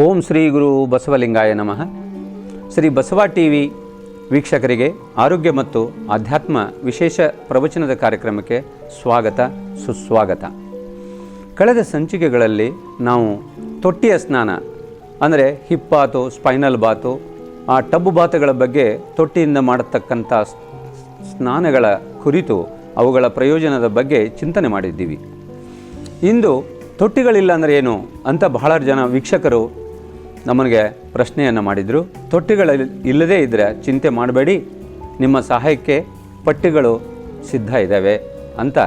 ಓಂ ಶ್ರೀ ಗುರು ಬಸವಲಿಂಗಾಯ ನಮಃ. Shri Basava T V ವೀಕ್ಷಕರಿಗೆ ಆರೋಗ್ಯ ಮತ್ತು ಆಧ್ಯಾತ್ಮ ವಿಶೇಷ ಪ್ರವಚನದ ಕಾರ್ಯಕ್ರಮಕ್ಕೆ ಸ್ವಾಗತ, ಸುಸ್ವಾಗತ. ಕಳೆದ ಸಂಚಿಕೆಗಳಲ್ಲಿ ನಾವು ತೊಟ್ಟಿಯ ಸ್ನಾನ, ಅಂದರೆ ಹಿಪ್ಪಾತು ಸ್ಪೈನಲ್ ಬಾತು, ಆ ಟಬ್ಬು ಬಾತುಗಳ ಬಗ್ಗೆ ತೊಟ್ಟಿಯಿಂದ ಮಾಡತಕ್ಕಂಥ ಸ್ನಾನಗಳ ಕುರಿತು ಅವುಗಳ ಪ್ರಯೋಜನದ ಬಗ್ಗೆ ಚಿಂತನೆ ಮಾಡಿದ್ದೀವಿ. ಇಂದು ತೊಟ್ಟಿಗಳಿಲ್ಲ ಅಂದರೆ ಏನು ಅಂತ ಬಹಳ ಜನ ವೀಕ್ಷಕರು ನಮಗೆ ಪ್ರಶ್ನೆಯನ್ನು ಮಾಡಿದರು. ತೊಟ್ಟಿಗಳ ಇಲ್ಲದೇ ಇದ್ದರೆ ಚಿಂತೆ ಮಾಡಬೇಡಿ. ನಿಮ್ಮ ಸಹಾಯಕ್ಕೆ ಪಟ್ಟಿಗಳು ಸಿದ್ಧ ಇದ್ದಾವೆ ಅಂತ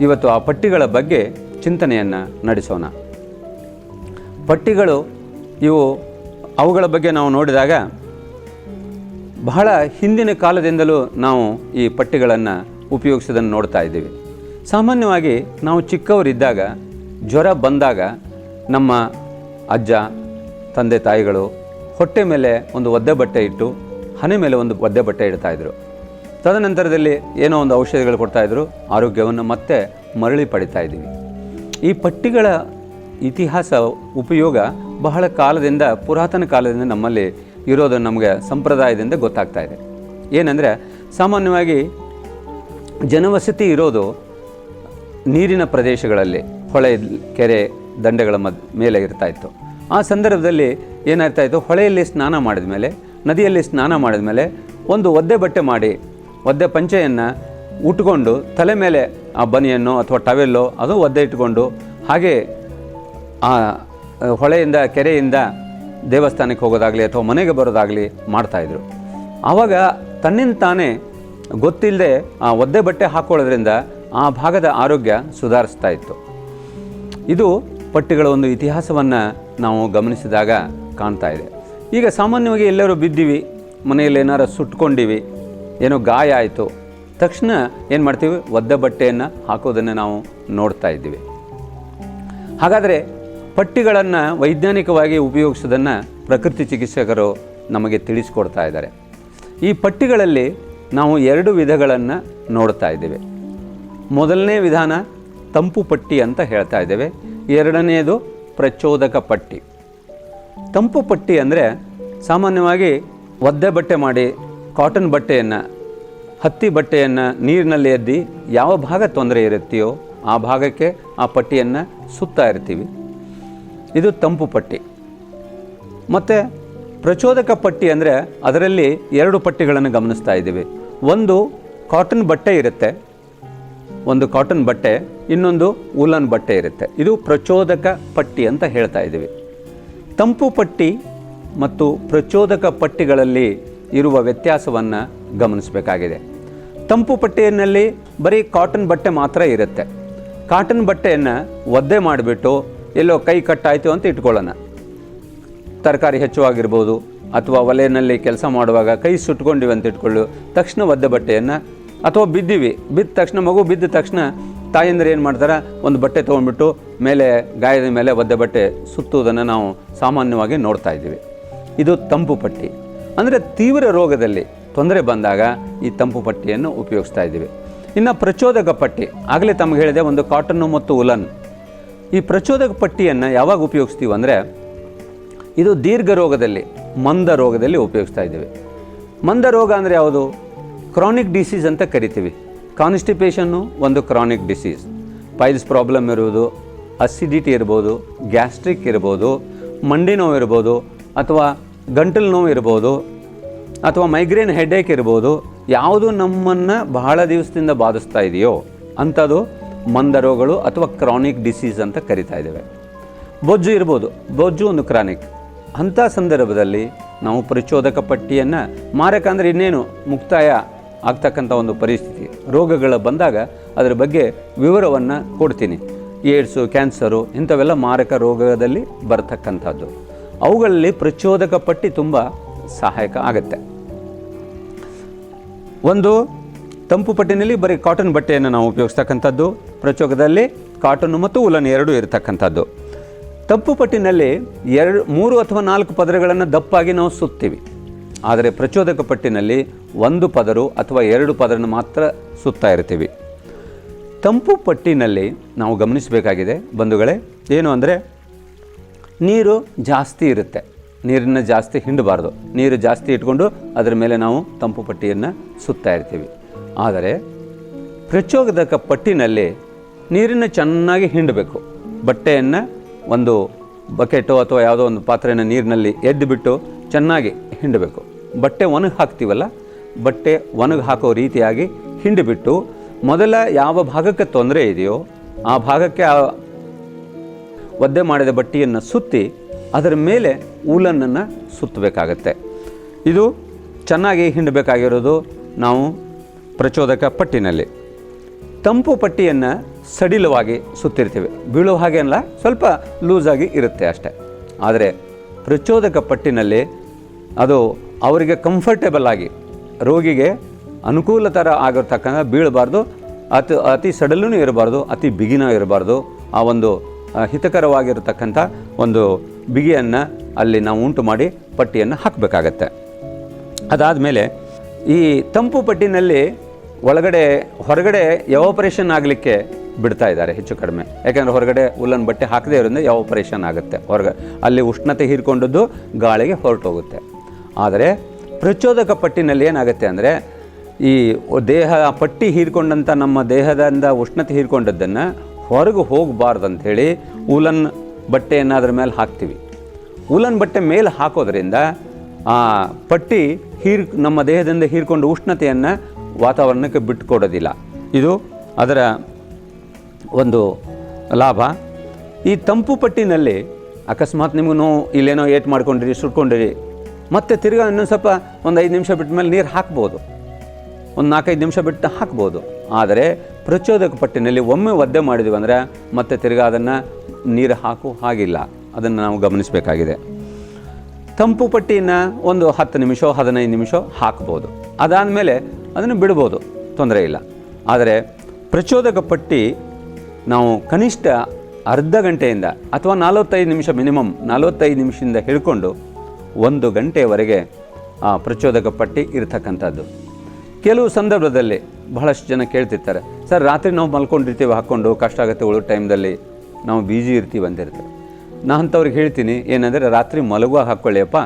ಇವತ್ತು ಆ ಪಟ್ಟಿಗಳ ಬಗ್ಗೆ ಚಿಂತನೆಯನ್ನು ನಡೆಸೋಣ. ಪಟ್ಟಿಗಳು ಇವು ಅವುಗಳ ಬಗ್ಗೆ ನಾವು ನೋಡಿದಾಗ ಬಹಳ ಹಿಂದಿನ ಕಾಲದಿಂದಲೂ ನಾವು ಈ ಪಟ್ಟಿಗಳನ್ನು ಉಪಯೋಗಿಸೋದನ್ನು ನೋಡ್ತಾ ಇದ್ದೀವಿ. ಸಾಮಾನ್ಯವಾಗಿ ನಾವು ಚಿಕ್ಕವರಿದ್ದಾಗ ಜ್ವರ ಬಂದಾಗ ನಮ್ಮ ಅಜ್ಜ ತಂದೆ ತಾಯಿಗಳು ಹೊಟ್ಟೆ ಮೇಲೆ ಒಂದು ಒದ್ದೆ ಬಟ್ಟೆ ಇಟ್ಟು ಹಣೆ ಮೇಲೆ ಒಂದು ಒದ್ದೆ ಬಟ್ಟೆ ಇಡ್ತಾಯಿದ್ರು ತದನಂತರದಲ್ಲಿ ಏನೋ ಒಂದು ಔಷಧಿಗಳು ಕೊಡ್ತಾಯಿದ್ರು ಆರೋಗ್ಯವನ್ನು ಮತ್ತೆ ಮರಳಿ ಪಡಿತಾ ಇದ್ದೀವಿ. ಈ ಪಟ್ಟಿಗಳ ಇತಿಹಾಸ ಉಪಯೋಗ ಬಹಳ ಕಾಲದಿಂದ, ಪುರಾತನ ಕಾಲದಿಂದ ನಮ್ಮಲ್ಲಿ ಇರೋದು ನಮಗೆ ಸಂಪ್ರದಾಯದಿಂದ ಗೊತ್ತಾಗ್ತಾ ಇದೆ. ಏನಂದರೆ, ಸಾಮಾನ್ಯವಾಗಿ ಜನವಸತಿ ಇರೋದು ನೀರಿನ ಪ್ರದೇಶಗಳಲ್ಲಿ, ಹೊಳೆ, ಕೆರೆ, ದಂಡೆಗಳ ಮದ್, ಮೇಲೆ ಇರ್ತಾ ಇತ್ತು. ಆ ಸಂದರ್ಭದಲ್ಲಿ ಏನಾಗ್ತಾ ಇತ್ತು ಹೊಳೆಯಲ್ಲಿ ಸ್ನಾನ ಮಾಡಿದ ಮೇಲೆ ನದಿಯಲ್ಲಿ ಸ್ನಾನ ಮಾಡಿದ ಮೇಲೆ ಒಂದು ಒದ್ದೆ ಬಟ್ಟೆ ಮಾಡಿ, ಒದ್ದೆ ಪಂಚೆಯನ್ನು ಉಟ್ಕೊಂಡು ತಲೆ ಮೇಲೆ ಆ ಬನಿಯನ್ನು ಅಥವಾ ಟವೆಲ್ಲೋ ಅದು ಒದ್ದೆ ಇಟ್ಕೊಂಡು ಹಾಗೆ ಆ ಹೊಳೆಯಿಂದ, ಕೆರೆಯಿಂದ ದೇವಸ್ಥಾನಕ್ಕೆ ಹೋಗೋದಾಗಲಿ ಅಥವಾ ಮನೆಗೆ ಬರೋದಾಗಲಿ ಮಾಡ್ತಾಯಿದ್ರು ಆವಾಗ ತನ್ನಿಂದ ತಾನೇ ಗೊತ್ತಿಲ್ಲದೆ ಆ ಒದ್ದೆ ಬಟ್ಟೆ ಹಾಕೊಳ್ಳೋದ್ರಿಂದ ಆ ಭಾಗದ ಆರೋಗ್ಯ ಸುಧಾರಿಸ್ತಾ ಇತ್ತು. ಇದು ಪಟ್ಟಿಗಳ ಒಂದು ಇತಿಹಾಸವನ್ನು ನಾವು ಗಮನಿಸಿದಾಗ ಕಾಣ್ತಾ ಇದೆ. ಈಗ ಸಾಮಾನ್ಯವಾಗಿ ಎಲ್ಲರೂ ಬಿದ್ದೀವಿ, ಮನೆಯಲ್ಲಿ ಏನಾರು ಸುಟ್ಕೊಂಡಿವಿ, ಏನೋ ಗಾಯ ಆಯಿತು, ತಕ್ಷಣ ಏನು ಮಾಡ್ತೀವಿ? ಒದ್ದ ಬಟ್ಟೆಯನ್ನು ಹಾಕೋದನ್ನು ನಾವು ನೋಡ್ತಾ ಇದ್ದೀವಿ. ಹಾಗಾದರೆ ಪಟ್ಟಿಗಳನ್ನು ವೈಜ್ಞಾನಿಕವಾಗಿ ಉಪಯೋಗಿಸೋದನ್ನು ಪ್ರಕೃತಿ ಚಿಕಿತ್ಸಕರು ನಮಗೆ ತಿಳಿಸ್ಕೊಡ್ತಾ ಇದ್ದಾರೆ. ಈ ಪಟ್ಟಿಗಳಲ್ಲಿ ನಾವು ಎರಡು ವಿಧಗಳನ್ನು ನೋಡ್ತಾ ಇದ್ದೀವಿ. ಮೊದಲನೇ ವಿಧಾನ ತಂಪು ಪಟ್ಟಿ ಅಂತ ಹೇಳ್ತಾ ಇದ್ದೇವೆ. ಎರಡನೆಯದು ಪ್ರಚೋದಕ ಪಟ್ಟಿ. ತಂಪು ಪಟ್ಟಿ ಅಂದರೆ ಸಾಮಾನ್ಯವಾಗಿ ಒದ್ದೆ ಬಟ್ಟೆ ಮಾಡಿ ಕಾಟನ್ ಬಟ್ಟೆಯನ್ನು, ಹತ್ತಿ ಬಟ್ಟೆಯನ್ನು ನೀರಿನಲ್ಲಿ ಎದ್ದಿ ಯಾವ ಭಾಗ ತೊಂದರೆ ಇರುತ್ತೆಯೋ ಆ ಭಾಗಕ್ಕೆ ಆ ಪಟ್ಟಿಯನ್ನು ಸುತ್ತಾ ಇರ್ತೀವಿ. ಇದು ತಂಪು ಪಟ್ಟಿ. ಮತ್ತು ಪ್ರಚೋದಕ ಪಟ್ಟಿ ಅಂದರೆ ಅದರಲ್ಲಿ ಎರಡು ಪಟ್ಟಿಗಳನ್ನು ಗಮನಿಸ್ತಾ ಇದ್ದೀವಿ. ಒಂದು ಕಾಟನ್ ಬಟ್ಟೆ ಇರುತ್ತೆ ಒಂದು ಕಾಟನ್ ಬಟ್ಟೆ, ಇನ್ನೊಂದು ಉಲನ್ ಬಟ್ಟೆ ಇರುತ್ತೆ. ಇದು ಪ್ರಚೋದಕ ಪಟ್ಟಿ ಅಂತ ಹೇಳ್ತಾ ಇದ್ದೀವಿ. ತಂಪು ಪಟ್ಟಿ ಮತ್ತು ಪ್ರಚೋದಕ ಪಟ್ಟಿಗಳಲ್ಲಿ ಇರುವ ವ್ಯತ್ಯಾಸವನ್ನು ಗಮನಿಸಬೇಕಾಗಿದೆ. ತಂಪು ಪಟ್ಟಿಯಲ್ಲಿ ಬರೀ ಕಾಟನ್ ಬಟ್ಟೆ ಮಾತ್ರ ಇರುತ್ತೆ. ಕಾಟನ್ ಬಟ್ಟೆಯನ್ನು ಒದ್ದೆ ಮಾಡಿಬಿಟ್ಟು ಎಲ್ಲೋ ಕೈ ಕಟ್ಟಾಯಿತು ಅಂತ ಇಟ್ಕೊಳ್ಳೋಣ. ತರಕಾರಿ ಹೆಚ್ಚುವಾಗಿರ್ಬೋದು ಅಥವಾ ಒಲೆಯಲ್ಲಿ ಕೆಲಸ ಮಾಡುವಾಗ ಕೈ ಸುಟ್ಕೊಂಡಿವೆ ಅಂತ ಇಟ್ಕೊಳ್ಳು, ತಕ್ಷಣ ಒದ್ದೆ ಬಟ್ಟೆಯನ್ನು ಅಥವಾ ಬಿದ್ದೀವಿ. ಬಿದ್ದ ತಕ್ಷಣ ಮಗು ಬಿದ್ದ ತಕ್ಷಣ ತಾಯಂದ್ರೆ ಏನು ಮಾಡ್ತಾರೆ? ಒಂದು ಬಟ್ಟೆ ತೊಗೊಂಡ್ಬಿಟ್ಟು ಮೇಲೆ ಗಾಯದ ಮೇಲೆ ಒದ್ದೆ ಬಟ್ಟೆ ಸುತ್ತುವುದನ್ನು ನಾವು ಸಾಮಾನ್ಯವಾಗಿ ನೋಡ್ತಾ ಇದ್ದೀವಿ. ಇದು ತಂಪು ಪಟ್ಟಿ. ಅಂದರೆ ತೀವ್ರ ರೋಗದಲ್ಲಿ ತೊಂದರೆ ಬಂದಾಗ ಈ ತಂಪು ಪಟ್ಟಿಯನ್ನು ಉಪಯೋಗಿಸ್ತಾ ಇದ್ದೀವಿ. ಇನ್ನು ಪ್ರಚೋದಕ ಪಟ್ಟಿ. ಆಗಲೇ ತಮಗೆ ಹೇಳಿದೆ, ಒಂದು ಕಾಟನ್ನು ಮತ್ತು ಉಲನ್ ಈ ಪ್ರಚೋದಕ ಪಟ್ಟಿಯನ್ನು ಯಾವಾಗ ಉಪಯೋಗಿಸ್ತೀವಿ ಅಂದರೆ, ಇದು ದೀರ್ಘ ರೋಗದಲ್ಲಿ, ಮಂದ ರೋಗದಲ್ಲಿ ಉಪಯೋಗಿಸ್ತಾ ಇದ್ದೀವಿ. ಮಂದ ರೋಗ ಅಂದರೆ ಯಾವುದು? ಕ್ರಾನಿಕ್ ಡಿಸೀಸ್ ಅಂತ ಕರಿತೀವಿ. ಕಾನ್ಸ್ಟಿಪೇಷನ್ನು ಒಂದು ಕ್ರಾನಿಕ್ ಡಿಸೀಸ್ ಪೈಲ್ಸ್ ಪ್ರಾಬ್ಲಮ್ ಇರುವುದು ಅಸಿಡಿಟಿ ಇರ್ಬೋದು ಗ್ಯಾಸ್ಟ್ರಿಕ್ ಇರ್ಬೋದು, ಮಂಡಿ ನೋವು ಇರ್ಬೋದು, ಅಥವಾ ಗಂಟಲು ನೋವು ಇರ್ಬೋದು, ಅಥವಾ ಮೈಗ್ರೇನ್ ಹೆಡ್ಏಕ್ ಇರ್ಬೋದು, ಯಾವುದು ನಮ್ಮನ್ನು ಬಹಳ ದಿವಸದಿಂದ ಬಾಧಿಸ್ತಾ ಇದೆಯೋ ಅಂಥದ್ದು ಮಂದ ರೋಗಗಳು ಅಥವಾ ಕ್ರಾನಿಕ್ ಡಿಸೀಸ್ ಅಂತ ಕರಿತಾ ಇದ್ದೇವೆ. ಬೊಜ್ಜು ಇರ್ಬೋದು, ಬೊಜ್ಜು ಒಂದು ಕ್ರಾನಿಕ್ ಅಂಥ ಸಂದರ್ಭದಲ್ಲಿ ನಾವು ಪ್ರಚೋದಕ ಪಟ್ಟಿಯನ್ನು ಮಾರಕ ಅಂದರೆ ಇನ್ನೇನು ಮುಕ್ತಾಯ ಆಗ್ತಕ್ಕಂಥ ಒಂದು ಪರಿಸ್ಥಿತಿ. ರೋಗಗಳು ಬಂದಾಗ ಅದರ ಬಗ್ಗೆ ವಿವರವನ್ನು ಕೊಡ್ತೀನಿ. ಏಡ್ಸು, ಕ್ಯಾನ್ಸರು ಇಂಥವೆಲ್ಲ ಮಾರಕ ರೋಗದಲ್ಲಿ ಬರ್ತಕ್ಕಂಥದ್ದು. ಅವುಗಳಲ್ಲಿ ಪ್ರಚೋದಕ ಪಟ್ಟಿ ತುಂಬ ಸಹಾಯಕ ಆಗುತ್ತೆ. ಒಂದು, ತಂಪು ಪಟ್ಟಿನಲ್ಲಿ ಬರೀ ಕಾಟನ್ ಬಟ್ಟೆಯನ್ನು ನಾವು ಉಪಯೋಗಿಸ್ತಕ್ಕಂಥದ್ದು. ಪ್ರಚೋಗದಲ್ಲಿ ಕಾಟನ್ ಮತ್ತು ಉಲನ್ ಎರಡೂ ಇರತಕ್ಕಂಥದ್ದು. ತಂಪು ಪಟ್ಟಿನಲ್ಲಿ ಎರಡು, ಮೂರು ಅಥವಾ ನಾಲ್ಕು ಪದರಗಳನ್ನು ದಪ್ಪಾಗಿ ನಾವು ಸುತ್ತೀವಿ. ಆದರೆ ಪ್ರಚೋದಕ ಪಟ್ಟಿನಲ್ಲಿ ಒಂದು ಪದರು ಅಥವಾ ಎರಡು ಪದರನ್ನು ಮಾತ್ರ ಸುತ್ತಾ ಇರ್ತೀವಿ. ತಂಪು ಪಟ್ಟಿನಲ್ಲಿ ನಾವು ಗಮನಿಸಬೇಕಾಗಿದೆ ಬಂಧುಗಳೇ, ಏನು ಅಂದರೆ ನೀರು ಜಾಸ್ತಿ ಇರುತ್ತೆ. ನೀರನ್ನು ಜಾಸ್ತಿ ಹಿಂಡಬಾರ್ದು. ನೀರು ಜಾಸ್ತಿ ಇಟ್ಕೊಂಡು ಅದರ ಮೇಲೆ ನಾವು ತಂಪು ಪಟ್ಟಿಯನ್ನು ಸುತ್ತಾ ಇರ್ತೀವಿ. ಆದರೆ ಪ್ರಚೋದಕ ಪಟ್ಟಿನಲ್ಲಿ ನೀರನ್ನು ಚೆನ್ನಾಗಿ ಹಿಂಡಬೇಕು. ಬಟ್ಟೆಯನ್ನು ಒಂದು ಬಕೆಟು ಅಥವಾ ಯಾವುದೋ ಒಂದು ಪಾತ್ರೆಯನ್ನು ನೀರಿನಲ್ಲಿ ಎದ್ದು ಬಿಟ್ಟು ಚೆನ್ನಾಗಿ ಹಿಂಡಬೇಕು. ಬಟ್ಟೆ ಒಣಗಿ ಹಾಕ್ತೀವಲ್ಲ ಬಟ್ಟೆ ಒಣಗಿ ಹಾಕೋ ರೀತಿಯಾಗಿ ಹಿಂಡಿಬಿಟ್ಟು ಮೊದಲ ಯಾವ ಭಾಗಕ್ಕೆ ತೊಂದರೆ ಇದೆಯೋ ಆ ಭಾಗಕ್ಕೆ ಆ ಒದ್ದೆ ಮಾಡಿದ ಬಟ್ಟೆಯನ್ನು ಸುತ್ತಿ ಅದರ ಮೇಲೆ ಊಲನ್ನನ್ನು ಸುತ್ತಬೇಕಾಗತ್ತೆ. ಇದು ಚೆನ್ನಾಗಿ ಹಿಂಡಬೇಕಾಗಿರೋದು ನಾವು ಪ್ರಚೋದಕ ಪಟ್ಟಿನಲ್ಲಿ. ತಂಪು ಪಟ್ಟಿಯನ್ನು ಸಡಿಲವಾಗಿ ಸುತ್ತಿರ್ತೀವಿ. ಬೀಳೋ ಹಾಗೆ ಅಲ್ಲ, ಸ್ವಲ್ಪ ಲೂಸಾಗಿ ಇರುತ್ತೆ ಅಷ್ಟೆ. ಆದರೆ ಪ್ರಚೋದಕ ಪಟ್ಟಿನಲ್ಲಿ ಅದು ಅವರಿಗೆ ಕಂಫರ್ಟೇಬಲ್ ಆಗಿ ರೋಗಿಗೆ ಅನುಕೂಲತರ ಆಗಿರ್ತಕ್ಕಂಥ ಬೀಳಬಾರ್ದು, ಅತಿ ಅತಿ ಸಡಲೂ ಇರಬಾರ್ದು, ಅತಿ ಬಿಗಿನ ಇರಬಾರ್ದು. ಆ ಒಂದು ಹಿತಕರವಾಗಿರತಕ್ಕಂಥ ಒಂದು ಬಿಗಿಯನ್ನು ಅಲ್ಲಿ ನಾವು ಉಂಟು ಮಾಡಿ ಪಟ್ಟಿಯನ್ನು ಹಾಕಬೇಕಾಗತ್ತೆ. ಅದಾದಮೇಲೆ ಈ ತಂಪು ಪಟ್ಟಿನಲ್ಲಿ ಒಳಗಡೆ, ಹೊರಗಡೆ ಯಾವ ಆಪರೇಷನ್ ಆಗಲಿಕ್ಕೆ ಬಿಡ್ತಾ ಇದ್ದಾರೆ ಹೆಚ್ಚು ಕಡಿಮೆ. ಯಾಕೆಂದರೆ ಹೊರಗಡೆ ಉಲ್ಲನ್ ಬಟ್ಟೆ ಹಾಕದೇ ಇರೋದ್ರಿಂದ ಎವಾಪರೇಷನ್ ಆಗುತ್ತೆ. ಹೊರಗೆ, ಅಲ್ಲಿ ಉಷ್ಣತೆ ಹೀರ್ಕೊಂಡದ್ದು ಗಾಳಿಗೆ ಹೊರಟೋಗುತ್ತೆ. ಆದರೆ ಪ್ರಚೋದಕ ಪಟ್ಟಿನಲ್ಲಿ ಏನಾಗುತ್ತೆ ಅಂದರೆ ಈ ದೇಹ ಪಟ್ಟಿ ಹೀರ್ಕೊಂಡಂಥ ನಮ್ಮ ದೇಹದಿಂದ ಉಷ್ಣತೆ ಹೀರ್ಕೊಂಡದ್ದನ್ನು ಹೊರಗೆ ಹೋಗಬಾರ್ದು ಅಂಥೇಳಿ ಉಲನ್ ಬಟ್ಟೆಯನ್ನು ಅದ್ರ ಮೇಲೆ ಹಾಕ್ತೀವಿ. ಉಲನ್ ಬಟ್ಟೆ ಮೇಲೆ ಹಾಕೋದ್ರಿಂದ ಆ ಪಟ್ಟಿ ಹೀರ್ ನಮ್ಮ ದೇಹದಿಂದ ಹೀರ್ಕೊಂಡು ಉಷ್ಣತೆಯನ್ನು ವಾತಾವರಣಕ್ಕೆ ಬಿಟ್ಟುಕೊಡೋದಿಲ್ಲ ಇದು ಅದರ ಒಂದು ಲಾಭ. ಈ ತಂಪು ಪಟ್ಟಿನಲ್ಲಿ ಅಕಸ್ಮಾತ್ ನಿಮಗೂ ಇಲ್ಲೇನೋ ಏಟ್ ಮಾಡ್ಕೊಂಡಿರಿ ಸುಟ್ಕೊಂಡಿರಿ ಮತ್ತೆ ತಿರ್ಗಾ ಇನ್ನೊಂದು ಸ್ವಲ್ಪ ಒಂದು ಐದು ನಿಮಿಷ ಬಿಟ್ಟ ಮೇಲೆ ನೀರು ಹಾಕ್ಬೋದು. ಒಂದು ನಾಲ್ಕೈದು ನಿಮಿಷ ಬಿಟ್ಟು ಹಾಕ್ಬೋದು. ಆದರೆ ಪ್ರಚೋದಕ ಪಟ್ಟಿನಲ್ಲಿ ಒಮ್ಮೆ ಒದ್ದೆ ಮಾಡಿದ್ವಿ ಅಂದರೆ ಮತ್ತೆ ತಿರ್ಗಾ ಅದನ್ನು ನೀರು ಹಾಕು ಹಾಗಿಲ್ಲ. ಅದನ್ನು ನಾವು ಗಮನಿಸಬೇಕಾಗಿದೆ. ತಂಪು ಪಟ್ಟಿನ ಒಂದು ಹತ್ತು ನಿಮಿಷ, ಹದಿನೈದು ನಿಮಿಷ ಹಾಕ್ಬೋದು. ಅದಾದಮೇಲೆ ಅದನ್ನು ಬಿಡ್ಬೋದು. ತೊಂದರೆ ಇಲ್ಲ. ಆದರೆ ಪ್ರಚೋದಕ ಪಟ್ಟಿ ನಾವು ಕನಿಷ್ಠ ಅರ್ಧ ಗಂಟೆಯಿಂದ ಅಥವಾ ನಲವತ್ತೈದು ನಿಮಿಷ ಮಿನಿಮಮ್ ನಲವತ್ತೈದು ನಿಮಿಷದಿಂದ ಹಿಡ್ಕೊಂಡು ಒಂದು ಗಂಟೆಯವರೆಗೆ ಆ ಪ್ರಚೋದಕ ಪಟ್ಟಿ ಇರತಕ್ಕಂಥದ್ದು. ಕೆಲವು ಸಂದರ್ಭದಲ್ಲಿ ಬಹಳಷ್ಟು ಜನ ಕೇಳ್ತಿರ್ತಾರೆ, ಸರ್, ರಾತ್ರಿ ನಾವು ಮಲ್ಕೊಂಡಿರ್ತೀವಿ, ಹಾಕ್ಕೊಂಡು ಕಷ್ಟ ಆಗುತ್ತೆ, ಉಳಿದ ಟೈಮ್ದಲ್ಲಿ ನಾವು ಬೀಜಿ ಇರ್ತೀವಿ ಅಂತಿರ್ತಾರೆ. ನಾ ಅಂಥವ್ರಿಗೆ ಹೇಳ್ತೀನಿ, ಏನಂದರೆ ರಾತ್ರಿ ಮಲಗುವಾಗ ಹಾಕ್ಕೊಳ್ಳಿಯಪ್ಪ,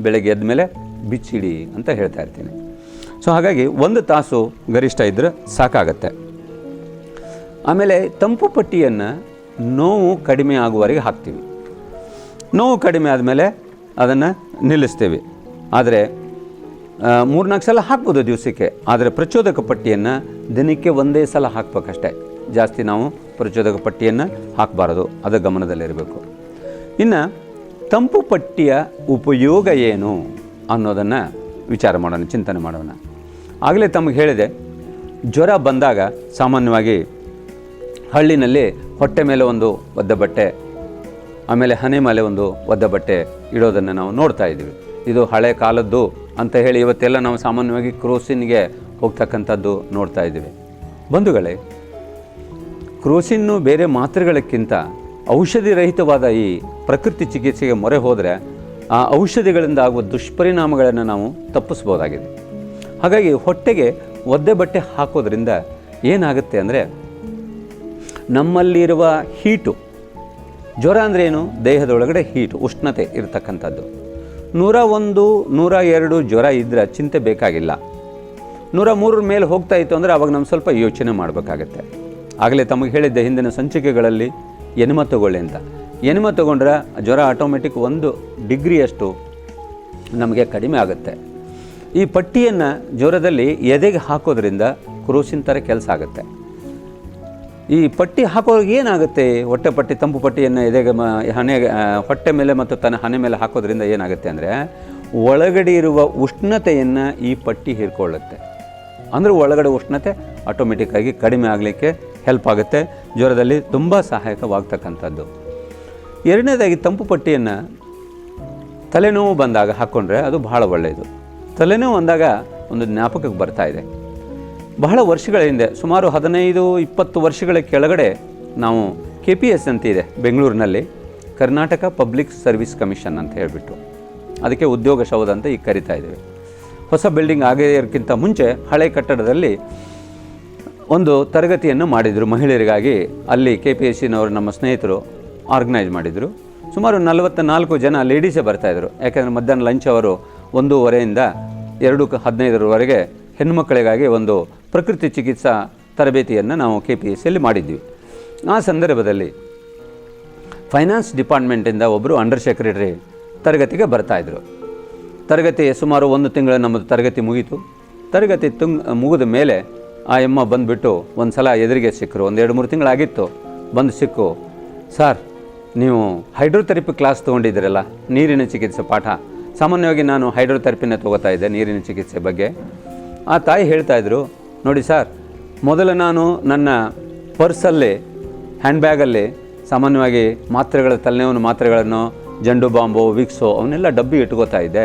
ಬೆಳಗ್ಗೆ ಎದ್ದ ಮೇಲೆ ಬಿಚ್ಚಿಡಿ ಅಂತ ಹೇಳ್ತಾ ಇರ್ತೀನಿ. ಸೊ, ಹಾಗಾಗಿ ಒಂದು ತಾಸು ಗರಿಷ್ಠ ಇದ್ದರೆ ಸಾಕಾಗತ್ತೆ. ಆಮೇಲೆ ತಂಪು ಪಟ್ಟಿಯನ್ನು ನೋವು ಕಡಿಮೆ ಆಗುವವರೆಗೆ ಹಾಕ್ತೀವಿ. ನೋವು ಕಡಿಮೆ ಆದಮೇಲೆ ಅದನ್ನು ನಿಲ್ಲಿಸ್ತೇವೆ. ಆದರೆ ಮೂರ್ನಾಲ್ಕು ಸಲ ಹಾಕ್ಬೋದು ದಿವಸಕ್ಕೆ. ಆದರೆ ಪ್ರಚೋದಕ ಪಟ್ಟಿಯನ್ನು ದಿನಕ್ಕೆ ಒಂದೇ ಸಲ ಹಾಕ್ಬೇಕಷ್ಟೇ. ಜಾಸ್ತಿ ನಾವು ಪ್ರಚೋದಕ ಪಟ್ಟಿಯನ್ನು ಹಾಕಬಾರದು. ಅದು ಗಮನದಲ್ಲಿರಬೇಕು. ಇನ್ನು ತಂಪು ಪಟ್ಟಿಯ ಉಪಯೋಗ ಏನು ಅನ್ನೋದನ್ನು ವಿಚಾರ ಮಾಡೋಣ, ಚಿಂತನೆ ಮಾಡೋಣ. ಆಗಲೇ ತಮಗೆ ಹೇಳಿದೆ, ಜ್ವರ ಬಂದಾಗ ಸಾಮಾನ್ಯವಾಗಿ ಹಳ್ಳಿನಲ್ಲಿ ಹೊಟ್ಟೆ ಮೇಲೆ ಒಂದು ಒದ್ದ ಬಟ್ಟೆ ಆಮೇಲೆ ಹನೆ ಮೇಲೆ ಒಂದು ಒದ್ದ ಬಟ್ಟೆ ಇಡೋದನ್ನು ನಾವು ನೋಡ್ತಾ ಇದ್ದೀವಿ. ಇದು ಹಳೆ ಕಾಲದ್ದು ಅಂತ ಹೇಳಿ ಇವತ್ತೆಲ್ಲ ನಾವು ಸಾಮಾನ್ಯವಾಗಿ ಕ್ರೋಸಿನ್ಗೆ ಹೋಗ್ತಕ್ಕಂಥದ್ದು ನೋಡ್ತಾ ಇದ್ದೀವಿ. ಬಂಧುಗಳೇ, ಕ್ರೋಸಿನ್ನು ಬೇರೆ ಮಾತ್ರೆಗಳಕ್ಕಿಂತ ಔಷಧಿ ರಹಿತವಾದ ಈ ಪ್ರಕೃತಿ ಚಿಕಿತ್ಸೆಗೆ ಮೊರೆ ಹೋದರೆ ಆ ಔಷಧಿಗಳಿಂದ ಆಗುವ ದುಷ್ಪರಿಣಾಮಗಳನ್ನು ನಾವು ತಪ್ಪಿಸ್ಬೋದಾಗಿದೆ. ಹಾಗಾಗಿ ಹೊಟ್ಟೆಗೆ ಒದ್ದೆ ಬಟ್ಟೆ ಹಾಕೋದ್ರಿಂದ ಏನಾಗುತ್ತೆ ಅಂದರೆ ನಮ್ಮಲ್ಲಿರುವ ಹೀಟು ಜ್ವರ ಅಂದರೆ ಏನು? ದೇಹದೊಳಗಡೆ ಹೀಟ್ ಉಷ್ಣತೆ ಇರತಕ್ಕಂಥದ್ದು. ನೂರ ಒಂದು, ನೂರ ಎರಡು ಜ್ವರ ಇದ್ದರೆ ಚಿಂತೆ ಬೇಕಾಗಿಲ್ಲ. ನೂರ ಮೂರರ ಮೇಲೆ ಹೋಗ್ತಾ ಇತ್ತು ಅಂದರೆ ಅವಾಗ ನಾವು ಸ್ವಲ್ಪ ಯೋಚನೆ ಮಾಡಬೇಕಾಗತ್ತೆ. ಆಗಲೇ ತಮಗೆ ಹೇಳಿದ್ದೆ ಹಿಂದಿನ ಸಂಚಿಕೆಗಳಲ್ಲಿ ಎನಿಮ ತಗೊಳ್ಳಿ ಅಂತ. ಎನಿಮ ತಗೊಂಡ್ರೆ ಜ್ವರ ಆಟೋಮೆಟಿಕ್ ಒಂದು ಡಿಗ್ರಿಯಷ್ಟು ನಮಗೆ ಕಡಿಮೆ ಆಗುತ್ತೆ. ಈ ಪಟ್ಟಿಯನ್ನು ಜ್ವರದಲ್ಲಿ ಎದೆಗೆ ಹಾಕೋದ್ರಿಂದ ಕ್ರೋಸಿನ ಥರ ಕೆಲಸ ಆಗುತ್ತೆ. ಈ ಪಟ್ಟಿ ಹಾಕೋರಿಗೆ ಏನಾಗುತ್ತೆ? ಹೊಟ್ಟೆ ಪಟ್ಟಿ, ತಂಪು ಪಟ್ಟಿಯನ್ನು ಎದೆಗೆ ಮ ಹಣೆ ಹೊಟ್ಟೆ ಮೇಲೆ ಮತ್ತು ತನ್ನ ಹಣೆ ಮೇಲೆ ಹಾಕೋದ್ರಿಂದ ಏನಾಗುತ್ತೆ ಅಂದರೆ, ಒಳಗಡೆ ಇರುವ ಉಷ್ಣತೆಯನ್ನು ಈ ಪಟ್ಟಿ ಹೀರ್ಕೊಳ್ಳುತ್ತೆ. ಅಂದರೆ ಒಳಗಡೆ ಉಷ್ಣತೆ ಆಟೋಮೆಟಿಕ್ಕಾಗಿ ಕಡಿಮೆ ಆಗಲಿಕ್ಕೆ ಹೆಲ್ಪ್ ಆಗುತ್ತೆ. ಜ್ವರದಲ್ಲಿ ತುಂಬ ಸಹಾಯಕವಾಗ್ತಕ್ಕಂಥದ್ದು. ಎರಡನೇದಾಗಿ ತಂಪು ಪಟ್ಟಿಯನ್ನು ತಲೆನೋವು ಬಂದಾಗ ಹಾಕ್ಕೊಂಡ್ರೆ ಅದು ಬಹಳ ಒಳ್ಳೆಯದು. ತಲೆನೋವು ಅಂದಾಗ ಒಂದು ಜ್ಞಾಪಕಕ್ಕೆ ಬರ್ತಾ ಇದೆ. ಬಹಳ ವರ್ಷಗಳ ಹಿಂದೆ, ಸುಮಾರು ಹದಿನೈದು, ಇಪ್ಪತ್ತು ವರ್ಷಗಳ ಕೆಳಗಡೆ ನಾವು ಕೆ ಪಿ ಎಸ್ ಅಂತ ಇದೆ ಬೆಂಗಳೂರಿನಲ್ಲಿ, ಕರ್ನಾಟಕ ಪಬ್ಲಿಕ್ ಸರ್ವಿಸ್ ಕಮಿಷನ್ ಅಂತ ಹೇಳಿಬಿಟ್ಟು. ಅದಕ್ಕೆ ಉದ್ಯೋಗ ಶೌಧ ಅಂತ ಈಗ ಕರಿತಾ ಇದ್ದೀವಿ. ಹೊಸ ಬಿಲ್ಡಿಂಗ್ ಆಗಿರೋಕ್ಕಿಂತ ಮುಂಚೆ ಹಳೆ ಕಟ್ಟಡದಲ್ಲಿ ಒಂದು ತರಗತಿಯನ್ನು ಮಾಡಿದರು ಮಹಿಳೆಯರಿಗಾಗಿ. ಅಲ್ಲಿ ಕೆ ಪಿ ಎಸ್ ಸಿನವರು ನಮ್ಮ ಸ್ನೇಹಿತರು ಆರ್ಗನೈಸ್ ಮಾಡಿದರು. ಸುಮಾರು ನಲವತ್ತ ನಾಲ್ಕು ಜನ ಲೇಡೀಸೇ ಬರ್ತಾಯಿದ್ರು ಯಾಕೆಂದರೆ ಮಧ್ಯಾಹ್ನ ಲಂಚ್ ಅವರು ಒಂದೂವರೆಯಿಂದ ಎರಡು ಹದಿನೈದರವರೆಗೆ ಹೆಣ್ಣುಮಕ್ಕಳಿಗಾಗಿ ಒಂದು ಪ್ರಕೃತಿ ಚಿಕಿತ್ಸಾ ತರಬೇತಿಯನ್ನು ನಾವು ಕೆ ಪಿ ಎಸ್ ಸಿಯಲ್ಲಿ ಮಾಡಿದ್ವಿ. ಆ ಸಂದರ್ಭದಲ್ಲಿ ಫೈನಾನ್ಸ್ ಡಿಪಾರ್ಟ್ಮೆಂಟಿಂದ ಒಬ್ಬರು ಅಂಡರ್ ಸೆಕ್ರೆಟರಿ ತರಗತಿಗೆ ಬರ್ತಾಯಿದ್ರು ತರಗತಿ ಸುಮಾರು ಒಂದು ತಿಂಗಳು ನಮ್ಮದು ತರಗತಿ ಮುಗೀತು. ತರಗತಿ ತುಂಗ್ ಮುಗಿದ ಮೇಲೆ ಆ ಎಮ್ಮ ಬಂದುಬಿಟ್ಟು ಒಂದು ಸಲ ಎದುರಿಗೆ ಸಿಕ್ಕರು. ಒಂದು ಎರಡು ಮೂರು ತಿಂಗಳಾಗಿತ್ತು. ಬಂದು ಸಿಕ್ಕು, ಸರ್, ನೀವು ಹೈಡ್ರೋಥೆರಪಿ ಕ್ಲಾಸ್ ತೊಗೊಂಡಿದ್ದೀರಲ್ಲ, ನೀರಿನ ಚಿಕಿತ್ಸೆ ಪಾಠ? ಸಾಮಾನ್ಯವಾಗಿ ನಾನು ಹೈಡ್ರೋಥೆರಪಿನ ತೊಗೋತಾ ಇದ್ದೆ, ನೀರಿನ ಚಿಕಿತ್ಸೆ ಬಗ್ಗೆ. ಆ ತಾಯಿ ಹೇಳ್ತಾಯಿದ್ರು ನೋಡಿ ಸರ್, ಮೊದಲು ನಾನು ನನ್ನ ಪರ್ಸಲ್ಲಿ ಹ್ಯಾಂಡ್ ಬ್ಯಾಗಲ್ಲಿ ಸಾಮಾನ್ಯವಾಗಿ ಮಾತ್ರೆಗಳ ತಲೆನೋವಿನ ಮಾತ್ರೆಗಳನ್ನು, ಜಂಡು ಬಾಂಬು, ವಿಕ್ಸು ಅವನ್ನೆಲ್ಲ ಡಬ್ಬಿ ಇಟ್ಕೋತಾ ಇದ್ದೆ.